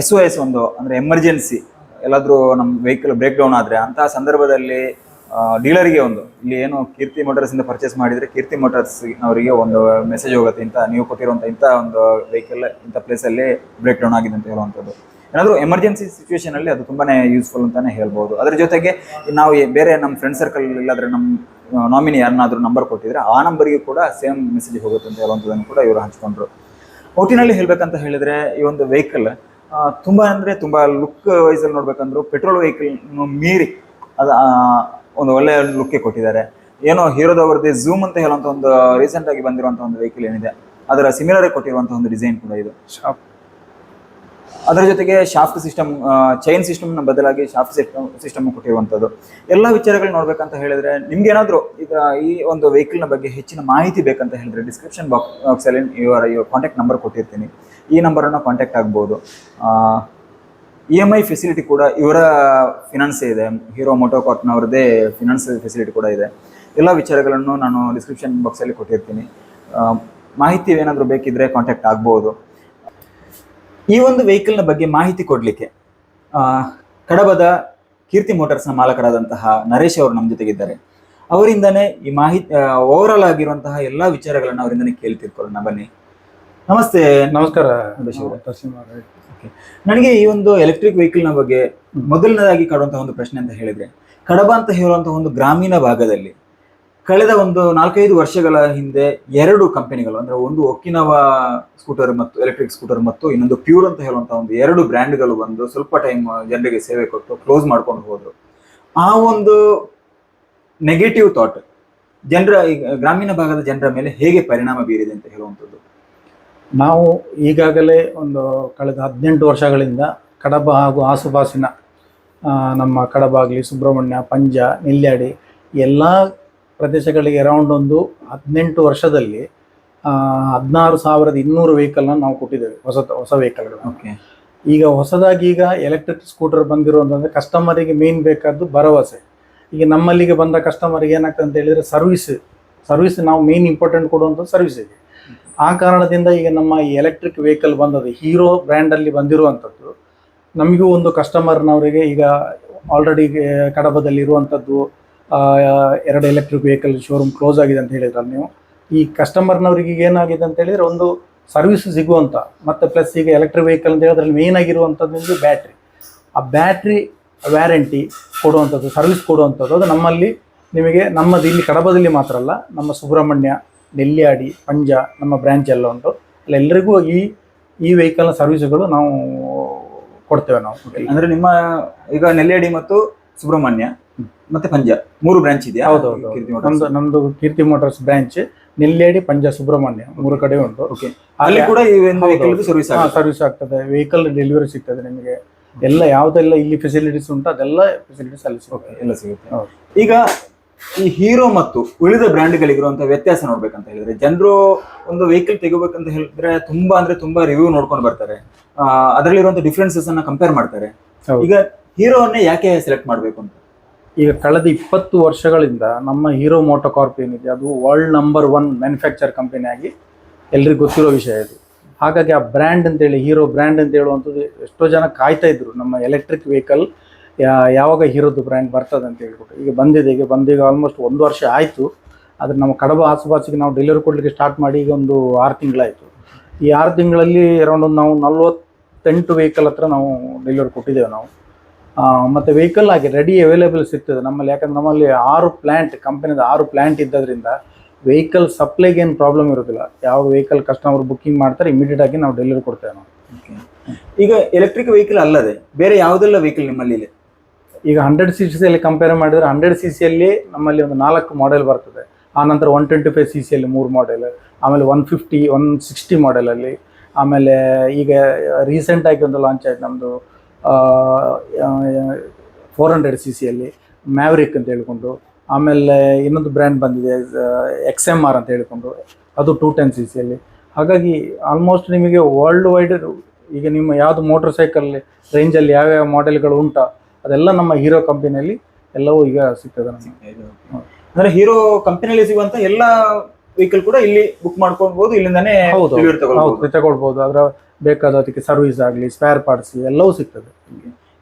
ಎಸ್ ಒ ಎಸ್ ಒಂದು ಅಂದ್ರೆ ಎಮರ್ಜೆನ್ಸಿ ಎಲ್ಲಾದರೂ ನಮ್ಮ ವೆಹಿಕಲ್ ಬ್ರೇಕ್ ಡೌನ್ ಆದ್ರೆ ಅಂತಹ ಸಂದರ್ಭದಲ್ಲಿ ಡೀಲರ್ಗೆ ಒಂದು, ಇಲ್ಲಿ ಏನು ಕೀರ್ತಿ ಮೋಟಾರ್ಸ್ ಇಂದ ಪರ್ಚೇಸ್ ಮಾಡಿದ್ರೆ ಕೀರ್ತಿ ಮೋಟಾರ್ಸ್ ಅವರಿಗೆ ಒಂದು ಮೆಸೇಜ್ ಹೋಗುತ್ತೆ ಇಂತ ನೀವು ಕೊಟ್ಟಿರುವಂತ ಇಂಥ ಒಂದು ವೆಹಿಕಲ್ ಇಂಥ ಪ್ಲೇಸ್ ಅಲ್ಲಿ ಬ್ರೇಕ್ ಡೌನ್ ಆಗಿದೆ ಅಂತ ಹೇಳುವಂಥದ್ದು. ಏನಾದರೂ ಎಮರ್ಜೆನ್ಸಿ ಸಿಚುವೇಶನ್ ಅಲ್ಲಿ ಅದು ತುಂಬಾನೇ ಯೂಸ್ಫುಲ್ ಅಂತಾನೆ ಹೇಳ್ಬೋದು. ಅದ್ರ ಜೊತೆಗೆ ನಾವು ಬೇರೆ ನಮ್ಮ ಫ್ರೆಂಡ್ ಸರ್ಕಲ್ ಇಲ್ಲಾದ್ರೆ ನಮ್ಮ ನಾಮಿನಿ ಯಾರನ್ನಾದ್ರೂ ನಂಬರ್ ಕೊಟ್ಟಿದ್ರೆ ಆ ನಂಬರ್ಗೆ ಕೂಡ ಸೇಮ್ ಮೆಸೇಜ್ ಹೋಗುತ್ತೆ ಅಂತ ಹೇಳುವಂಥದ್ದನ್ನು ಕೂಡ ಇವರು ಹಂಚ್ಕೊಂಡ್ರು. ಒಟ್ಟಿನಲ್ಲಿ ಹೇಳ್ಬೇಕಂತ ಹೇಳಿದ್ರೆ ಈ ಒಂದು ವೆಹಿಕಲ್ ತುಂಬಾ ಅಂದ್ರೆ ತುಂಬಾ ಲುಕ್ ವೈಸ್ ಅಲ್ಲಿ ನೋಡ್ಬೇಕಂದ್ರು ಪೆಟ್ರೋಲ್ ವೆಹಿಕಲ್ ಮೀರಿ, ಅದ ಒಂದು ಒಳ್ಳೆಯ ಲುಕ್ಕೆ ಕೊಟ್ಟಿದ್ದಾರೆ. ಏನೋ ಹೀರೋದವರದ್ದು ಝೂಮ್ ಅಂತ ಹೇಳುವಂಥ ಒಂದು ರೀಸೆಂಟ್ ಆಗಿ ಬಂದಿರುವಂತಹ ಒಂದು ವೆಹಿಕಲ್ ಏನಿದೆ. ಅದರ ಸಿಮಿಲರ್ ಕೊಟ್ಟಿರುವಂಥ ಒಂದು ಡಿಸೈನ್ ಕೂಡ ಇದು. ಅದರ ಜೊತೆಗೆ ಶಾಫ್ಟ್ ಸಿಸ್ಟಮ್ ಚೈನ್ ಸಿಸ್ಟಮ್ ಬದಲಾಗಿ ಶಾಫ್ಟ್ ಸಿಸ್ಟಮ್ ಸಿಸ್ಟಮ್ ಕೊಟ್ಟಿರುವಂಥದ್ದು ಎಲ್ಲ ವಿಚಾರಗಳು ನೋಡ್ಬೇಕಂತ ಹೇಳಿದ್ರೆ ನಿಮ್ಗೆ ಏನಾದರೂ ಈಗ ಈ ಒಂದು ವೆಹಿಕಲ್ನ ಬಗ್ಗೆ ಹೆಚ್ಚಿನ ಮಾಹಿತಿ ಬೇಕಂತ ಹೇಳಿದ್ರೆ ಡಿಸ್ಕ್ರಿಪ್ಷನ್ ಬಾಕ್ಸ್ ಅಲ್ಲಿ ಇವರ ಇವರ ಕಾಂಟ್ಯಾಕ್ಟ್ ನಂಬರ್ ಕೊಟ್ಟಿರ್ತೀನಿ. ಈ ನಂಬರನ್ನು ಕಾಂಟ್ಯಾಕ್ಟ್ ಆಗ್ಬೋದು. ಇ ಎಂ ಐ ಫೆಸಿಲಿಟಿ ಕೂಡ ಇವರ ಫಿನಾನ್ಸ್ ಇದೆ. ಹೀರೋ ಮೋಟೋಕಾರ್ಟ್ನವ್ರದ್ದೇ ಫಿನಾನ್ಸ್ ಫೆಸಿಲಿಟಿ ಕೂಡ ಇದೆ. ಎಲ್ಲ ವಿಚಾರಗಳನ್ನು ನಾನು ಡಿಸ್ಕ್ರಿಪ್ಷನ್ ಬಾಕ್ಸಲ್ಲಿ ಕೊಟ್ಟಿರ್ತೀನಿ. ಮಾಹಿತಿ ಏನಾದರೂ ಬೇಕಿದ್ರೆ ಕಾಂಟ್ಯಾಕ್ಟ್ ಆಗ್ಬೋದು. ಈ ಒಂದು ವೆಹಿಕಲ್ನ ಬಗ್ಗೆ ಮಾಹಿತಿ ಕೊಡಲಿಕ್ಕೆ ಕಡಬದ ಕೀರ್ತಿ ಮೋಟಾರ್ಸ್ನ ಮಾಲಕರಾದಂತಹ ನರೇಶ್ ಅವರು ನಮ್ಮ ಜೊತೆಗಿದ್ದಾರೆ. ಅವರಿಂದನೇ ಈ ಮಾಹಿತಿ ಓವರಾಲ್ ಆಗಿರುವಂತಹ ಎಲ್ಲ ವಿಚಾರಗಳನ್ನು ಅವರಿಂದನೇ ಕೇಳಿ ತಿಳ್ಕೊಳ್ಳೋಣ ಬನ್ನಿ. ನಮಸ್ತೆ. ನಮಸ್ಕಾರ. ಅವರೇ. ನನಗೆ ಈ ಒಂದು ಎಲೆಕ್ಟ್ರಿಕ್ ವೆಹಿಕಲ್ನ ಬಗ್ಗೆ ಮೊದಲನೇದಾಗಿ ಕಾಡುವಂತಹ ಒಂದು ಪ್ರಶ್ನೆ ಅಂತ ಹೇಳಿದ್ರೆ, ಕಡಬ ಅಂತ ಹೇಳುವಂತಹ ಒಂದು ಗ್ರಾಮೀಣ ಭಾಗದಲ್ಲಿ ಕಳೆದ ಒಂದು ನಾಲ್ಕೈದು ವರ್ಷಗಳ ಹಿಂದೆ ಎರಡು ಕಂಪನಿಗಳು ಅಂದ್ರೆ ಒಂದು ಒಕ್ಕಿನವ ಸ್ಕೂಟರ್ ಮತ್ತು ಎಲೆಕ್ಟ್ರಿಕ್ ಸ್ಕೂಟರ್ ಮತ್ತು ಇನ್ನೊಂದು ಪ್ಯೂರ್ ಅಂತ ಹೇಳುವಂತಹ ಒಂದು ಎರಡು ಬ್ರ್ಯಾಂಡ್ಗಳು ಬಂದು ಸ್ವಲ್ಪ ಟೈಮ್ ಜನರಿಗೆ ಸೇವೆ ಕೊಟ್ಟು ಕ್ಲೋಸ್ ಮಾಡ್ಕೊಂಡು ಹೋದ್ರು ಆ ಒಂದು ನೆಗೆಟಿವ್ ಥಾಟ್ ಜನರ ಗ್ರಾಮೀಣ ಭಾಗದ ಜನರ ಮೇಲೆ ಹೇಗೆ ಪರಿಣಾಮ ಬೀರಿದೆ ಅಂತ ಹೇಳುವಂಥದ್ದು ನಾವು ಈಗಾಗಲೇ ಒಂದು ಕಳೆದ ಹದಿನೆಂಟು ವರ್ಷಗಳಿಂದ ಕಡಬ ಹಾಗೂ ಆಸುಪಾಸಿನ ನಮ್ಮ ಕಡಬ ಆಗಲಿ ಸುಬ್ರಹ್ಮಣ್ಯ ಪಂಜ ನಿಲ್ಯಾಡಿ ಎಲ್ಲ ಪ್ರದೇಶಗಳಿಗೆ ಅರೌಂಡ್ ಒಂದು ಹದಿನೆಂಟು ವರ್ಷದಲ್ಲಿ ಹದಿನಾರು ಸಾವಿರದ ಇನ್ನೂರು ವೆಹಿಕಲ್ನ ನಾವು ಕೊಟ್ಟಿದ್ದೇವೆ ಹೊಸ ಹೊಸ ವೆಹಿಕಲ್ಗಳು ಓಕೆ ಈಗ ಹೊಸದಾಗಿ ಈಗ ಎಲೆಕ್ಟ್ರಿಕ್ ಸ್ಕೂಟರ್ ಬಂದಿರುವಂತಂದರೆ ಕಸ್ಟಮರಿಗೆ ಮೇನ್ ಬೇಕಾದ್ದು ಭರವಸೆ. ಈಗ ನಮ್ಮಲ್ಲಿಗೆ ಬಂದ ಕಸ್ಟಮರ್ಗೆ ಏನಾಗ್ತದೆ ಅಂತ ಹೇಳಿದರೆ ಸರ್ವಿಸ್ ಸರ್ವಿಸ್ ನಾವು ಮೇನ್ ಇಂಪಾರ್ಟೆಂಟ್ ಕೊಡುವಂಥದ್ದು ಸರ್ವಿಸ್ ಇದೆ ಆ ಕಾರಣದಿಂದ ಈಗ ನಮ್ಮ ಈ ಎಲೆಕ್ಟ್ರಿಕ್ ವೆಹಿಕಲ್ ಬಂದದ್ದು ಹೀರೋ ಬ್ರ್ಯಾಂಡಲ್ಲಿ ಬಂದಿರುವಂಥದ್ದು. ನಮಗೂ ಒಂದು ಕಸ್ಟಮರ್ನವರಿಗೆ ಈಗ ಆಲ್ರೆಡಿ ಕಡಬದಲ್ಲಿ ಇರುವಂಥದ್ದು ಎರಡು ಎಲೆಕ್ಟ್ರಿಕ್ ವೆಹಿಕಲ್ ಶೋರೂಮ್ ಕ್ಲೋಸ್ ಆಗಿದೆ ಅಂತ ಹೇಳಿದ್ರಲ್ಲ ನೀವು. ಈ ಕಸ್ಟಮರ್ನವರಿಗೆ ಈಗ ಏನಾಗಿದೆ ಅಂತ ಹೇಳಿದ್ರೆ ಒಂದು ಸರ್ವಿಸ್ ಸಿಗುವಂಥ ಮತ್ತು ಪ್ಲಸ್ ಈಗ ಎಲೆಕ್ಟ್ರಿಕ್ ವೆಹಿಕಲ್ ಅಂತ ಹೇಳಿದ್ರೆ ಮೇನ್ ಆಗಿರುವಂಥದ್ದು ಬ್ಯಾಟ್ರಿ ಆ ಬ್ಯಾಟ್ರಿ ವ್ಯಾರಂಟಿ ಕೊಡುವಂಥದ್ದು ಸರ್ವಿಸ್ ಕೊಡುವಂಥದ್ದು ಅದು ನಮ್ಮಲ್ಲಿ ನಿಮಗೆ ನಮ್ಮದು ಇಲ್ಲಿ ಕಡಬದಲ್ಲಿ ಮಾತ್ರ ಅಲ್ಲ, ನಮ್ಮ ಸುಬ್ರಹ್ಮಣ್ಯ ನೆಲ್ಯಾಡಿ ಪಂಜ ನಮ್ಮ ಬ್ರ್ಯಾಂಚ್ ಎಲ್ಲ ಉಂಟು. ಅಲ್ಲಿ ಎಲ್ಲರಿಗೂ ಈ ಈ ವೆಹಿಕಲ್ನ ಸರ್ವಿಸ್ಗಳು ನಾವು ಕೊಡ್ತೇವೆ ನಾವು. ಅಂದ್ರೆ ನಿಮ್ಮ ಈಗ ನೆಲ್ಲಿಯಾಡಿ ಮತ್ತು ಸುಬ್ರಹ್ಮಣ್ಯ ಮತ್ತೆ ಪಂಜ ಮೂರು ಬ್ರಾಂಚ್ ಇದೆ ಕೀರ್ತಿ ನಮ್ದು ನಮ್ದು ಕೀರ್ತಿ ಮೋಟಾರ್ಸ್ ಬ್ರಾಂಚ್ ನೆಲ್ಲೇಡಿ ಪಂಜ ಸುಬ್ರಹ್ಮಣ್ಯ ಮೂರು ಕಡೆ ಉಂಟು. ಓಕೆ ಅಲ್ಲಿ ಕೂಡ ಸರ್ವಿಸ್ ಸರ್ವಿಸ್ ಆಗ್ತದೆ. ವೆಹಿಕಲ್ ಡೆಲಿವರಿ ಸಿಗ್ತದೆ ನಿಮಗೆ. ಎಲ್ಲ ಯಾವ್ದೆಲ್ಲ ಇಲ್ಲಿ ಫೆಸಿಲಿಟೀಸ್ ಉಂಟು ಅದೆಲ್ಲ ಫೆಸಿಲಿಟೀಸ್ ಅಲ್ಲಿ ಸಿಗುತ್ತೆ. ಎಲ್ಲ ಸಿಗುತ್ತೆ. ಈಗ ಈ ಹೀರೋ ಮತ್ತು ಉಳಿದ ಬ್ರ್ಯಾಂಡ್ಗಳಿಗಿರುವಂತಹ ವ್ಯತ್ಯಾಸ ನೋಡ್ಬೇಕಂತ ಹೇಳಿದ್ರೆ ಜನರು ಒಂದು ವೆಹಿಕಲ್ ತೆಗೋಬೇಕಂತ ಹೇಳಿದ್ರೆ ತುಂಬಾ ಅಂದ್ರೆ ತುಂಬಾ ರಿವ್ಯೂ ನೋಡ್ಕೊಂಡು ಬರ್ತಾರೆ. ಅದರಲ್ಲಿರುವಂತಹ ಡಿಫ್ರೆನ್ಸಸ್ ಅನ್ನ ಕಂಪೇರ್ ಮಾಡ್ತಾರೆ. ಈಗ ಹೀರೋವನ್ನೇ ಯಾಕೆ ಸೆಲೆಕ್ಟ್ ಮಾಡ್ಬೇಕು ಅಂತ? ಈಗ ಕಳೆದ ಇಪ್ಪತ್ತು ವರ್ಷಗಳಿಂದ ನಮ್ಮ ಹೀರೋ ಮೋಟೋ ಕಾರ್ಪ್ ಏನಿದೆ ಅದು world number one manufacture company ಆಗಿ ಎಲ್ರಿಗೂ ಗೊತ್ತಿರೋ ವಿಷಯ ಇದು. ಹಾಗಾಗಿ ಆ ಬ್ರ್ಯಾಂಡ್ ಅಂತೇಳಿ ಹೀರೋ ಬ್ರ್ಯಾಂಡ್ ಅಂತ ಹೇಳುವಂಥದ್ದು ಎಷ್ಟೋ ಜನ ಕಾಯ್ತಾ ಇದ್ರು ನಮ್ಮ ಎಲೆಕ್ಟ್ರಿಕ್ ವೆಹಿಕಲ್ ಯಾವಾಗ ಹೀರೋದು ಬ್ರ್ಯಾಂಡ್ ಬರ್ತದೆ ಅಂತ ಹೇಳ್ಬಿಟ್ಟು. ಈಗ ಬಂದಿದೆ, ಈಗ ಬಂದೀಗ ಆಲ್ಮೋಸ್ಟ್ ಒಂದು ವರ್ಷ ಆಯಿತು. ಆದರೆ ನಮ್ಮ ಕಡಬ ಆಸುಪಾಸಿಗೆ ನಾವು ಡೆಲಿವರಿ ಕೊಡಲಿಕ್ಕೆ ಸ್ಟಾರ್ಟ್ ಮಾಡಿ ಈಗ ಒಂದು ಆರು ತಿಂಗಳಾಯಿತು. ಈ ಆರು ತಿಂಗಳಲ್ಲಿ ಅರೌಂಡ್ ಒಂದು ನಾವು ನಲ್ವತ್ತೆಂಟು ವೆಹಿಕಲ್ ಹತ್ರ ನಾವು ಡೆಲಿವರಿ ಕೊಟ್ಟಿದ್ದೇವೆ ನಾವು. ಮತ್ತು ವೆಹಿಕಲ್ ಆಗಿ ರೆಡಿ ಅವೈಲೇಬಲ್ ಸಿಗ್ತದೆ ನಮ್ಮಲ್ಲಿ. ಯಾಕಂದ್ರೆ ನಮ್ಮಲ್ಲಿ ಆರು ಪ್ಲ್ಯಾಂಟ್ ಕಂಪನಿದ ಆರು ಪ್ಲ್ಯಾಂಟ್ ಇದ್ದದ್ರಿಂದ ವೆಹಿಕಲ್ ಸಪ್ಲೈಗೆ ಏನು ಪ್ರಾಬ್ಲಮ್ ಇರೋದಿಲ್ಲ. ಯಾವ ವೆಹಿಕಲ್ ಕಸ್ಟಮರ್ ಬುಕ್ಕಿಂಗ್ ಮಾಡ್ತಾರೆ ಇಮಿಡಿಯೇಟ್ ಆಗಿ ನಾವು ಡೆಲಿವರಿ ಕೊಡ್ತೇವೆ ನಾವು. ಈಗ ಎಲೆಕ್ಟ್ರಿಕ್ ವೆಹಿಕಲ್ ಅಲ್ಲದೆ ಬೇರೆ ಯಾವುದೆಲ್ಲ ವೆಹಿಕಲ್ ನಿಮ್ಮಲ್ಲಿ ಇದೆ? ಈಗ ಹಂಡ್ರೆಡ್ ಸಿ ಸಿಯಲ್ಲಿ ಕಂಪೇರ್ ಮಾಡಿದರೆ ಹಂಡ್ರೆಡ್ ಸಿ ಸಿಯಲ್ಲಿ ನಮ್ಮಲ್ಲಿ ಒಂದು ನಾಲ್ಕು ಮಾಡೆಲ್ ಬರ್ತದೆ. ಆನಂತರ ಒನ್ ಟ್ವೆಂಟಿ ಫೈವ್ ಸಿ ಸಿಯಲ್ಲಿ ಮೂರು ಮಾಡೆಲ್ ಆಮೇಲೆ ಒನ್ ಫಿಫ್ಟಿ ಒನ್ ಸಿಕ್ಸ್ಟಿ ಮಾಡೆಲಲ್ಲಿ ಆಮೇಲೆ ಈಗ ರೀಸೆಂಟಾಗಿ ಒಂದು ಲಾಂಚ್ ಆಯ್ತು ನಮ್ಮದು ಫೋರ್ ಹಂಡ್ರೆಡ್ ಸಿ ಸಿಯಲ್ಲಿ ಮ್ಯಾವ್ರಿಕ್ ಅಂತ ಹೇಳಿಕೊಂಡು, ಆಮೇಲೆ ಇನ್ನೊಂದು ಬ್ರ್ಯಾಂಡ್ ಬಂದಿದೆ ಎಕ್ಸ್ ಎಂ ಆರ್ ಅಂತ ಹೇಳಿಕೊಂಡು, ಅದು ಟೂ ಟೆನ್ ಸಿ ಸಿಯಲ್ಲಿ ಹಾಗಾಗಿ ಆಲ್ಮೋಸ್ಟ್ ನಿಮಗೆ ವರ್ಲ್ಡ್ ವೈಡ್ ಈಗ ನಿಮ್ಮ ಯಾವುದು ಮೋಟ್ರ್ ಸೈಕಲ್ ರೇಂಜಲ್ಲಿ ಯಾವ್ಯಾವ ಮಾಡೆಲ್ಗಳು ಉಂಟಾ ಅದೆಲ್ಲ ನಮ್ಮ ಹೀರೋ ಕಂಪನಿಯಲ್ಲಿ ಎಲ್ಲವೂ ಈಗ ಸಿಗ್ತದೆ ನಮಗೆ. ಅಂದ್ರೆ ಹೀರೋ ಕಂಪನಿಯಲ್ಲಿ ಸಿಗುವಂತ ಎಲ್ಲ ವೆಹಿಕಲ್ ಕೂಡ ಇಲ್ಲಿ ಬುಕ್ ಮಾಡ್ಕೊಳ್ಬಹುದು ಇಲ್ಲಿಂದಾನೇ ಹೌದು ತಗೊಳ್ಬಹುದು ಅದರ ಬೇಕಾದ ಅದಕ್ಕೆ ಸರ್ವಿಸ್ ಆಗಲಿ ಸ್ಪೇರ್ ಪಾರ್ಟ್ಸ್ ಎಲ್ಲವೂ ಸಿಗ್ತದೆ.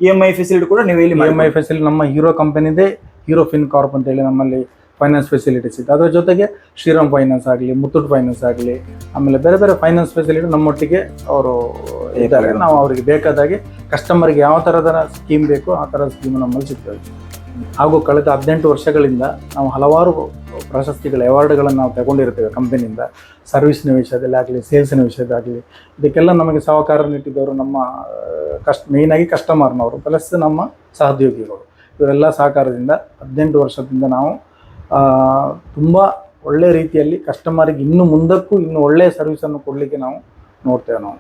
ಇ ಎಂ ಐ ಫೆಸಿಲಿಟಿ ಕೂಡ ನೀವು ಇಲ್ಲಿ ಇ ಎಂ ಐ ಫೆಸಿಲಿಟಿ ನಮ್ಮ ಹೀರೋ ಕಂಪನಿದೇ ಹೀರೋ ಫಿನ್ ಕಾರ್ಪ್ ಅಂತ ಹೇಳಿ ನಮ್ಮಲ್ಲಿ ಫೈನಾನ್ಸ್ ಫೆಸಿಲಿಟೀಸ್ ಇದೆ ಅದರ ಜೊತೆಗೆ ಶ್ರೀರಾಮ್ ಫೈನಾನ್ಸ್ ಆಗಲಿ ಮುತ್ತೂಟ್ ಫೈನಾನ್ಸ್ ಆಗಲಿ ಆಮೇಲೆ ಬೇರೆ ಬೇರೆ ಫೈನಾನ್ಸ್ ಫೆಸಿಲಿಟಿ ನಮ್ಮೊಟ್ಟಿಗೆ ಅವರು ಇದ್ದಾರೆ. ನಾವು ಅವರಿಗೆ ಬೇಕಾದಾಗೆ ಕಸ್ಟಮರ್ಗೆ ಯಾವ ಥರದ ಸ್ಕೀಮ್ ಬೇಕೋ ಆ ಥರದ ಸ್ಕೀಮ್ ನಮ್ಮಲ್ಲಿ ಸಿಗ್ತದೆ. ಹಾಗೂ ಕಳೆದ ಹದಿನೆಂಟು ವರ್ಷಗಳಿಂದ ನಾವು ಹಲವಾರು ಪ್ರಶಸ್ತಿಗಳ ಅವಾರ್ಡ್ಗಳನ್ನು ನಾವು ತಗೊಂಡಿರ್ತೇವೆ ಕಂಪನಿಯಿಂದ ಸರ್ವಿಸ್ನ ವಿಷಯದಲ್ಲಿ ಆಗಲಿ ಸೇಲ್ಸಿನ ವಿಷಯದಾಗಲಿ ಇದಕ್ಕೆಲ್ಲ ನಮಗೆ ಸಹಕಾರ ನೀಡಿದವರು ನಮ್ಮ ಕಸ್ಟ್ ಮೇಯ್ನಾಗಿ ಕಸ್ಟಮರ್ನವರು ಪ್ಲಸ್ ನಮ್ಮ ಸಹೋದ್ಯೋಗಿಗಳು. ಇವರೆಲ್ಲ ಸಹಕಾರದಿಂದ ಹದಿನೆಂಟು ವರ್ಷದಿಂದ ನಾವು ತುಂಬ ಒಳ್ಳೆ ರೀತಿಯಲ್ಲಿ ಕಸ್ಟಮರಿಗೆ ಇನ್ನು ಮುಂದಕ್ಕೂ ಇನ್ನು ಒಳ್ಳೆಯ ಸರ್ವಿಸನ್ನು ಕೊಡಲಿಕ್ಕೆ ನಾವು ನೋಡ್ತೇವೆ ನಾವು.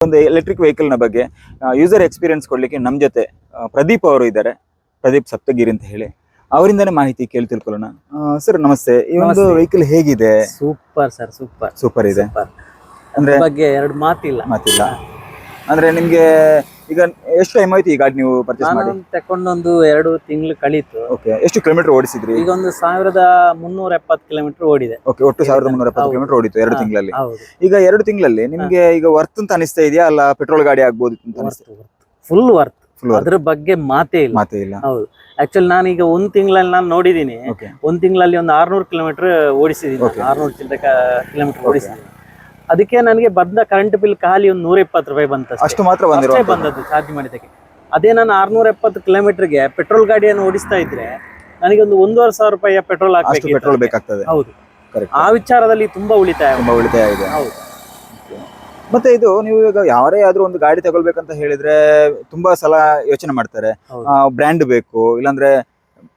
ಒಂದು ಎಲೆಕ್ಟ್ರಿಕ್ ವೆಹಿಕಲ್ನ ಬಗ್ಗೆ ಯೂಸರ್ ಎಕ್ಸ್ಪೀರಿಯನ್ಸ್ ಕೊಡ್ಲಿಕ್ಕೆ ನಮ್ಮ ಜೊತೆ ಪ್ರದೀಪ್ ಅವರು ಇದ್ದಾರೆ. ಪ್ರದೀಪ್ ಸಪ್ತಗಿರಿ ಅಂತ ಹೇಳಿ. ಅವರಿಂದನೇ ಮಾಹಿತಿ ಕೇಳಿ ತಿಳ್ಕೊಳ್ಳೋಣ. ಸರ್ ನಮಸ್ತೆ. ಈ ಒಂದು ವೆಹಿಕಲ್ ಹೇಗಿದೆ? Super sir super. ಸೂಪರ್ ಇದೆ. ಅಂದ್ರೆ ಬಗ್ಗೆ ಎರಡು ಮಾತಿಲ್ಲ. ಮಾತಿಲ್ಲ. ಅಂದ್ರೆ ನಿಮ್ಗೆ ಈಗ ಎಷ್ಟು ಟೈಮ್ ಆಯ್ತು ಈ ಗಾಡಿ ನೀವು ಪರ್ಚೇಸ್ ಮಾಡಿ? ತಕೊಂಡೊಂದು ಎರಡು ತಿಂಗಳು ಕಳೀತು. ಓಕೆ ಎಷ್ಟು ಕಿಲೋಮೀಟರ್ ಓಡಿಸಿದ್ರಿ? ಈಗ ಒಂದು ಸಾವಿರದ ಮುನ್ನೂರ ಎಪ್ಪತ್ತು ಕಿಲೋಮೀಟರ್ ಓಡಿದೆ. ಓಕೆ ಒಟ್ಟು ಸಾವಿರದ ಮುನ್ನೂರ ಎಪ್ಪತ್ತು. ಕಿಲೋಮೀಟರ್ ಓಡಿತು ಎರಡು ತಿಂಗಳಲ್ಲಿ. ಈಗ ಎರಡು ತಿಂಗಳಲ್ಲಿ ನಿಮ್ಗೆ ಈಗ ವರ್ತ್ ಅಂತ ಅನಿಸ್ತಾ ಇದೆಯಾ? ಅಲ್ಲ ಪೆಟ್ರೋಲ್ ಗಾಡಿ ಆಗ್ಬೋದು ಅಂತ ಅನಿಸ್ತಾ ಫುಲ್ ವರ್ತ್ ಅದ್ರ ಬಗ್ಗೆ ಮಾತೇ ಇಲ್ಲ. ಮಾತೇ ಇಲ್ಲ. ಹೌದು. ಆಕ್ಚುಲಿ ನಾನು ಈಗ ಒಂದ್ ತಿಂಗಳಲ್ಲಿ ನಾನು ನೋಡಿದೀನಿ. ಒಂದ್ ತಿಂಗಳಲ್ಲಿ ಒಂದು ಆರ್ನೂರು ಕಿಲೋಮೀಟರ್ ಓಡಿಸಿದೀನಿ. ಆರ್ನೂರ್ ಚಿಲ್ಲರೆ ಕಿಲೋಮೀಟರ್ ಓಡಿಸಿದೀನಿ. ಅದಕ್ಕೆ ನನಗೆ ಬಂದ ಕರೆಂಟ್ ಬಿಲ್ ಖಾಲಿ ಒಂದು ನೂರ ಇಪ್ಪತ್ತು ರೂಪಾಯಿ ಬಂತ ಅಷ್ಟೇ. ಮಾತ್ರ ಬಂದದ್ದು ಚಾರ್ಜ್ ಮಾಡಿದಕ್ಕೆ ಅದೇ ನಾನು ಆರ್ನೂರ ಎಪ್ಪತ್ತು ಕಿಲೋಮೀಟರ್ಗೆ ಪೆಟ್ರೋಲ್ ಗಾಡಿಯನ್ನು ಓಡಿಸ್ತಾ ಇದ್ರೆ ನನಗೆ ಒಂದು ಒಂದೂವರೆ ಸಾವಿರ ರೂಪಾಯಿಯ ಪೆಟ್ರೋಲ್ ಹಾಕಬೇಕು ಪೆಟ್ರೋಲ್ ಬೇಕಾಗ್ತದೆ. ಹೌದು. ಆ ವಿಚಾರದಲ್ಲಿ ತುಂಬಾ ಉಳಿತಾಯ ತುಂಬಾ ಉಳಿತಾಯ ಇದೆ. ಹೌದು. ಮತ್ತೆ ಇದು ನೀವು ಈಗ ಯಾರೇ ಆದ್ರೂ ಒಂದು ಗಾಡಿ ತಗೊಳ್ಬೇಕಂತ ಹೇಳಿದ್ರೆ ತುಂಬಾ ಸಲ ಯೋಚನೆ ಮಾಡ್ತಾರೆ. ಬ್ರ್ಯಾಂಡ್ ಬೇಕು ಇಲ್ಲಾಂದ್ರೆ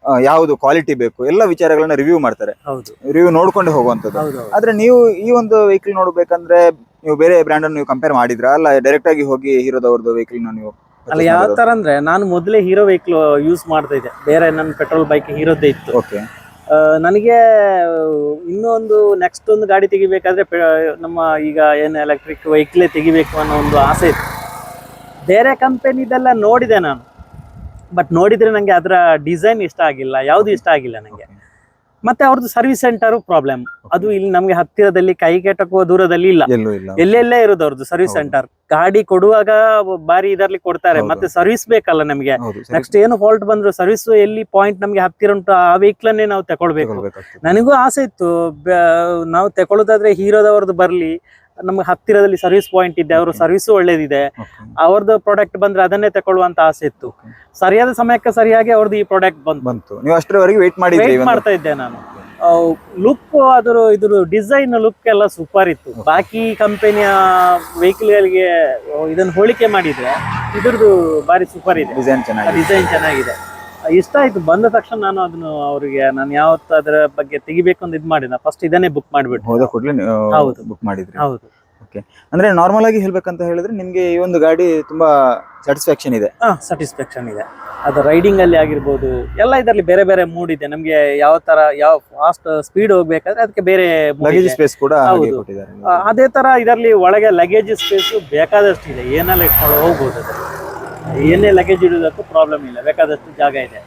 ಯಾವ್ದು ಯಾವುದು ಕ್ವಾಲಿಟಿ ಬೇಕು ಎಲ್ಲ ವಿಚಾರಗಳನ್ನ ರಿವ್ಯೂ ಮಾಡ್ತಾರೆ. ಹೌದು. ರಿವ್ಯೂ ನೋಡ್ಕೊಂಡು ಹೋಗುವಂತದ್ದು ಹೌದು. ಆದ್ರೆ ನೀವು ಈ ಒಂದು ವೆಹಿಕಲ್ ನೋಡ್ಬೇಕಂದ್ರೆ ನೀವು ಬೇರೆ ಬ್ರ್ಯಾಂಡ್ ಅನ್ನು ನೀವು ಕಂಪೇರ್ ಮಾಡಿದ್ರಾ? ಅಲ್ಲ ಡೈರೆಕ್ಟ್ ಆಗಿ ಹೋಗಿ ಹೀರೋದವ್ರದ್ದು ವೆಹಿಕಲ್ ನೀವು ಅಲ್ಲ ಯಾವ ತರ ಅಂದ್ರೆ ನಾನು ಮೊದಲೇ ಹೀರೋ ವೆಹಿಕಲ್ ಯೂಸ್ ಮಾಡ್ತಾ ಇದ್ದೆ. ಬೇರೆ ನನ್ನ ಪೆಟ್ರೋಲ್ ಬೈಕ್ ಹೀರೋದೇ ಇತ್ತು. ಓಕೆ ನನಗೆ, ಇನ್ನೊಂದು ನೆಕ್ಸ್ಟ್ ಒಂದು ಗಾಡಿ ತೆಗಿಬೇಕಾದ್ರೆ ನಮ್ಮ ಈಗ ಏನು ಎಲೆಕ್ಟ್ರಿಕ್ ವೆಹಿಕಲೇ ತೆಗಿಬೇಕು ಅನ್ನೋ ಒಂದು ಆಸೆ ಇತ್ತು. ಬೇರೆ ಕಂಪೆನಿದೆಲ್ಲ ನೋಡಿದೆ ನಾನು. ಬಟ್ ನೋಡಿದ್ರೆ ನನಗೆ ಅದರ ಡಿಸೈನ್ ಇಷ್ಟ ಆಗಿಲ್ಲ, ಯಾವುದು ಇಷ್ಟ ಆಗಿಲ್ಲ ನನಗೆ ಮತ್ತೆ ಅವ್ರದ್ದು ಸರ್ವಿಸ್ ಸೆಂಟರ್ ಪ್ರಾಬ್ಲಮ್ ಅದು ಇಲ್ಲಿ ನಮಗೆ ಹತ್ತಿರದಲ್ಲಿ ಕೈಗೆಟಕುವ ದೂರದಲ್ಲಿ ಇಲ್ಲ. ಎಲ್ಲೂ ಎಲ್ಲೆಲ್ಲೇ ಇರೋದು ಅವ್ರದ್ದು ಸರ್ವಿಸ್ ಸೆಂಟರ್ ಗಾಡಿ ಕೊಡುವಾಗ ಬಾರಿ ಇದರಲ್ಲಿ ಕೊಡ್ತಾರೆ ಮತ್ತೆ ಸರ್ವಿಸ್ ಬೇಕಲ್ಲ ನಮಗೆ. ನೆಕ್ಸ್ಟ್ ಏನು ಫಾಲ್ಟ್ ಬಂದ್ರು ಸರ್ವಿಸ್ ಎಲ್ಲಿ ಪಾಯಿಂಟ್ ನಮಗೆ ಹತ್ತಿರ ಉಂಟು ಆ ವೆಹಿಕಲ್ ಅನ್ನೇ ನಾವು ತಗೊಳ್ಬೇಕು ನನಗೂ ಆಸೆ ಇತ್ತು ನಾವು ತಗೊಳ್ಳೋದಾದ್ರೆ ಹೀರೋದವ್ರದ್ದು ಬರ್ಲಿ ನಮ್ಗೆ ಹತ್ತಿರದಲ್ಲಿ ಸರ್ವಿಸ್ ಪಾಯಿಂಟ್ ಇದೆ ಅವ್ರ. ಸರ್ವಿಸ್ ಒಳ್ಳೇದಿದೆ. ಅವ್ರದ್ದು ಪ್ರಾಡಕ್ಟ್ ಬಂದ್ರೆ ಅದನ್ನೇ ತಗೊಳ್ಳುವಂತ ಆಸೆ ಇತ್ತು. ಸರಿಯಾದ ಸಮಯಕ್ಕೆ ಸರಿಯಾಗಿ ಅವ್ರದ್ದು ಈ ಪ್ರಾಡಕ್ಟ್ ಬಂತು. ಬಂತು. ನೀವು ಅಷ್ಟರವರೆಗೆ ವೇಟ್ ಮಾಡಿ ವೇಟ್ ಮಾಡ್ತಾ ಇದ್ದೆ ನಾನು. ಲುಕ್ ಅದ್ರ ಇದ್ರ ಡಿಸೈನ್ ಲುಕ್ ಎಲ್ಲ ಸೂಪರ್ ಇತ್ತು. ಬಾಕಿ ಕಂಪನಿಯ ವೆಹಿಕಲ್ ಗಳಿಗೆ ಇದನ್ನ ಹೋಲಿಕೆ ಮಾಡಿದ್ರೆ ಇದ್ರದ್ದು ಬಾರಿ ಸೂಪರ್ ಇದೆ. ಡಿಸೈನ್ ಚೆನ್ನಾಗಿದೆ. ಇಷ್ಟ ಆಯ್ತು. ಬಂದ ತಕ್ಷಣ ನಾನು ಅದನ್ನು ಅವರಿಗೆ ನಾನು ಯಾವತ್ತು ಅದರ ಬಗ್ಗೆ ತೆಗಿಬೇಕು ಅಂತ ಇದು ಮಾಡಿದ ಫಸ್ಟ್ ಇದನ್ನೇ ಬುಕ್ ಮಾಡಿಬಿಟ್ಟು ಹೋದ ಕೂಡಲೇ ಹೌದು. ಬುಕ್ ಮಾಡಿದ್ರಿ. ಹೌದು. ಅಂದ್ರೆ ನಾರ್ಮಲ್ ಆಗಿ ಹೇಳ್ಬೇಕಂತ ಹೇಳಿದ್ರೆ ನಿಮ್ಗೆ ಈ ಒಂದು ಗಾಡಿ ತುಂಬಾ ಸ್ಯಾಟಿಸ್ಫ್ಯಾಕ್ಷನ್ ಇದೆ. ಸ್ಯಾಟಿಸ್ಫ್ಯಾಕ್ಷನ್ ಇದೆ. ಅದು ರೈಡಿಂಗ್ ಅಲ್ಲಿ ಆಗಿರ್ಬೋದು ಎಲ್ಲ ಇದರಲ್ಲಿ ಬೇರೆ ಬೇರೆ ಮೂಡ್ ಇದೆ. ನಮ್ಗೆ ಯಾವ ತರ ಯಾವ ಫಾಸ್ಟ್ ಸ್ಪೀಡ್ ಹೋಗ್ಬೇಕಾದ್ರೆ ಅದಕ್ಕೆ ಬೇರೆ ಲಗೇಜ್ ಸ್ಪೇಸ್ ಕೂಡ ಅದೇ ತರ ಇದರಲ್ಲಿ ಒಳಗೆ ಲಗೇಜ್ ಸ್ಪೇಸ್ ಬೇಕಾದಷ್ಟು ಇದೆ ಏನೆಲ್ಲ ಇಟ್ಕೊಂಡು ಹೋಗ್ಬೋದು ಅದರಲ್ಲಿ. ಏನೇ ಲಗೇಜ್ ಇಡೋದಕ್ಕೂ ಪ್ರಾಬ್ಲಮ್ ಇಲ್ಲ. ಬೇಕಾದಷ್ಟು ಜಾಗ ಇದೆ.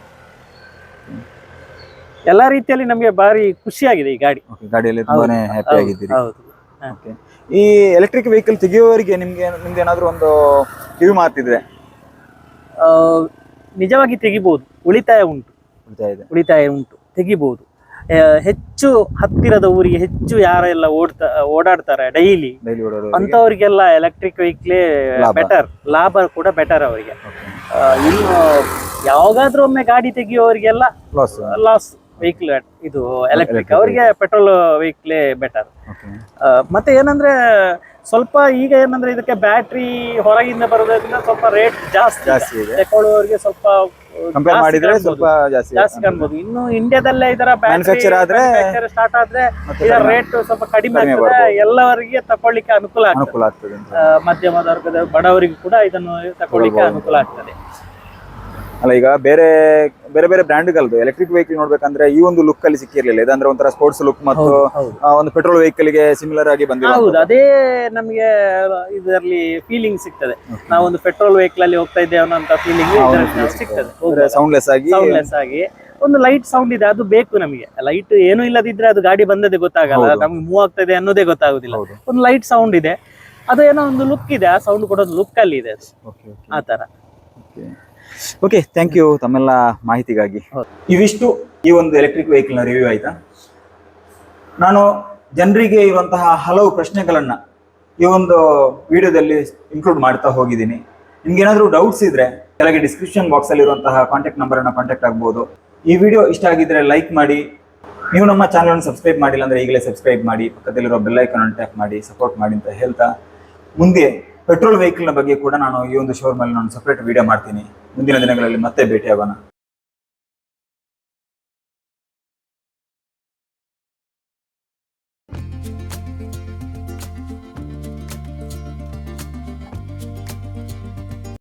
ಎಲ್ಲ ರೀತಿಯಲ್ಲಿ ನಮಗೆ ಭಾರಿ ಖುಷಿಯಾಗಿದೆ ಈ ಗಾಡಿ. ಗಾಡಿಯಲ್ಲಿ ತುಂಬಾನೇ ಹ್ಯಾಪಿ ಆಗಿದ್ದೀರಿ. ಹೌದು. ಈ ಎಲೆಕ್ಟ್ರಿಕ್ ವೆಹಿಕಲ್ ತೆಗೆಯುವವರಿಗೆ ನಿಮ್ಗೆ ನಿಮ್ಗೆ ಏನಾದರೂ ಒಂದು ಕಿವಿ ಮಾತಿದ್ರೆ? ಆ, ನಿಜವಾಗಿ ತೆಗಿಬಹುದು ಉಳಿತಾಯ ಉಂಟು. ಉಳಿತಾಯ ಇದೆ. ಉಳಿತಾಯ ಉಂಟು. ತೆಗಿಬಹುದು ಆ, ಹೆಚ್ಚು ಹತ್ತಿರದ ಊರಿಗೆ ಹೆಚ್ಚು ಯಾರೆಲ್ಲ ಓಡ್ತಾ ಓಡಾಡ್ತಾರೆ ಡೈಲಿ ಅಂತವರಿಗೆಲ್ಲ ಎಲೆಕ್ಟ್ರಿಕ್ ವೆಹಿಕಲ್ ಬೆಟರ್ ಲಾಭ. ಕೂಡ ಬೆಟರ್ ಅವರಿಗೆ. ಇನ್ನು ಯಾವಾಗಾದ್ರೂ ಒಮ್ಮೆ ಗಾಡಿ ತೆಗಿಯೋರಿಗೆಲ್ಲ ಲಾಸ್ ವೆಹಿಕಲ್ ಇದು ಎಲೆಕ್ಟ್ರಿಕ್ ಅವರಿಗೆ ಪೆಟ್ರೋಲ್ ವೆಹಿಕಲೇ ಬೆಟರ್ ಮತ್ತೆ ಏನಂದ್ರೆ ಸ್ವಲ್ಪ ಈಗ ಏನಂದ್ರೆ ಇದಕ್ಕೆ ಬ್ಯಾಟ್ರಿ ಹೊರಗಿಂದ ಬರೋದ್ರಿಂದ ಸ್ವಲ್ಪ ರೇಟ್ ಜಾಸ್ತಿ ತಗೊಳ್ಳೋರಿಗೆ ಸ್ವಲ್ಪ ಕಂಪೇರ್ ಮಾಡಿದ್ರೆ ಸ್ವಲ್ಪ ಜಾಸ್ತಿ ಜಾಸ್ತಿ ಕಾಣ್ಬೋದು. ಇನ್ನು ಇಂಡಿಯಾದಲ್ಲೇ ಇದರ ಮ್ಯಾನುಫ್ಯಾಕ್ಚರ್ ಆದ್ರೆ ಸ್ಟಾರ್ಟ್ ಆದ್ರೆ ಇದರ ರೇಟ್ ಸ್ವಲ್ಪ ಕಡಿಮೆ ಆಗ್ತದೆ. ಎಲ್ಲವರಿಗೆ ತಕೊಳ್ಳಿಕ್ಕೆ ಅನುಕೂಲ ಆಗ್ತದೆ. ಅನುಕೂಲ ಆಗ್ತದೆ ಮಧ್ಯಮ ವರ್ಗದ ಬಡವರಿಗೂ ಕೂಡ ಇದನ್ನು ತಕೊಳ್ಳಿಕ್ಕೆ ಅನುಕೂಲ ಆಗ್ತದೆ. ಅಲ್ಲ ಈಗ ಬೇರೆ ಬೇರೆ ಬೇರೆ ಬ್ರ್ಯಾಂಡ್ಗಳದ್ದು ಎಲೆಕ್ಟ್ರಿಕ್ ವೆಹಿಕಲ್ ನೋಡ್ಬೇಕಂದ್ರೆ ಈ ಒಂದು ಲುಕ್ ಅಲ್ಲಿ ಸಿಕ್ಕಿರ್ಲಿಲ್ಲ. ಇದಂದ್ರೆ ಒಂಥರ ಸ್ಪೋರ್ಟ್ಸ್ ಲುಕ್ ಮತ್ತು ಒಂದು ಪೆಟ್ರೋಲ್ ವೆಹಿಕಲ್ಗೆ ಸಿಮಿಲರ್ ಆಗಿ ಹೌದು ಬಂದಿದೆ ಅದೇ ನಮಗೆ ಇದರಲ್ಲಿ ಫೀಲಿಂಗ್ ಸಿಗ್ತದೆ. ಒಂದು ಪೆಟ್ರೋಲ್ ವೆಹಿಕಲ್ ಅಲ್ಲಿ ಹೋಗ್ತಾ ಇದ್ದೇವೆ ಅನ್ನೋ ಫೀಲಿಂಗ್ ಸಿಗ್ತದೆ. ಸೌಂಡ್ಲೆಸ್ ಆಗಿ ಸೌಂಡ್ಲೆಸ್ ಆಗಿ. ಒಂದು ಲೈಟ್ ಸೌಂಡ್ ಇದೆ ಅದು ಬೇಕು ನಮಗೆ. ಲೈಟ್ ಏನು ಇಲ್ಲದಿದ್ರೆ ಅದು ಗಾಡಿ ಬಂದದೇ ಗೊತ್ತಾಗಲ್ಲ. ಹೌದು. ನಮ್ಗೆ ಮೂವ್ ಆಗ್ತಾ ಇದೆ ಅನ್ನೋದೇ ಗೊತ್ತಾಗುದಿಲ್ಲ. ಒಂದು ಲೈಟ್ ಸೌಂಡ್ ಇದೆ. ಅದು ಏನೋ ಒಂದು ಲುಕ್ ಇದೆ ಆ ಸೌಂಡ್ ಕೊಡೋದು ಲುಕ್ ಅಲ್ಲಿ ಇದೆ. ಆ ತರ ಓಕೆ ಥ್ಯಾಂಕ್ ಯು ತಮ್ಮೆಲ್ಲ ಮಾಹಿತಿಗಾಗಿ. ಇವಿಷ್ಟು ಈ ಒಂದು ಎಲೆಕ್ಟ್ರಿಕ್ ವೆಹಿಕಲ್ನ ರಿವ್ಯೂ ಆಯ್ತಾ? ನಾನು ಜನರಿಗೆ ಇರುವಂತಹ ಹಲವು ಪ್ರಶ್ನೆಗಳನ್ನ ಈ ಒಂದು ವಿಡಿಯೋದಲ್ಲಿ ಇನ್ಕ್ಲೂಡ್ ಮಾಡ್ತಾ ಹೋಗಿದ್ದೀನಿ. ನಿಮ್ಗೆ ಏನಾದರೂ ಡೌಟ್ಸ್ ಇದ್ರೆ ಕೆಳಗೆ ಡಿಸ್ಕ್ರಿಪ್ಷನ್ ಬಾಕ್ಸ್ ಅಲ್ಲಿ ಇರುವಂತಹ ಕಾಂಟ್ಯಾಕ್ಟ್ ನಂಬರ್ ಅನ್ನ ಕಾಂಟ್ಯಾಕ್ಟ್ ಆಗ್ಬೋದು. ಈ ವಿಡಿಯೋ ಇಷ್ಟ ಆಗಿದ್ರೆ ಲೈಕ್ ಮಾಡಿ. ನೀವು ನಮ್ಮ ಚಾನಲ್ ಅನ್ನು ಸಬ್ಸ್ಕ್ರೈಬ್ ಮಾಡಿಲ್ಲ ಅಂದ್ರೆ ಈಗಲೇ ಸಬ್ಸ್ಕ್ರೈಬ್ ಮಾಡಿ. ಪಕ್ಕದಲ್ಲಿರೋ ಬೆಲ್ಲೈಕನ್ ಟ್ಯಾಪ್ ಮಾಡಿ ಸಪೋರ್ಟ್ ಮಾಡಿ ಅಂತ ಹೇಳ್ತಾ ಮುಂದೆ ಪೆಟ್ರೋಲ್ ವೆಹಿಕಲ್ನ ಬಗ್ಗೆ ಕೂಡ ನಾನು ಈ ಒಂದು ಶೋರೂಮಲ್ಲಿ ನಾನು ಸಪ್ರೇಟ್ ವಿಡಿಯೋ ಮಾಡ್ತೀನಿ. ಮುಂದಿನ ದಿನಗಳಲ್ಲಿ ಮತ್ತೆ ಭೇಟಿಯಾಗೋಣ.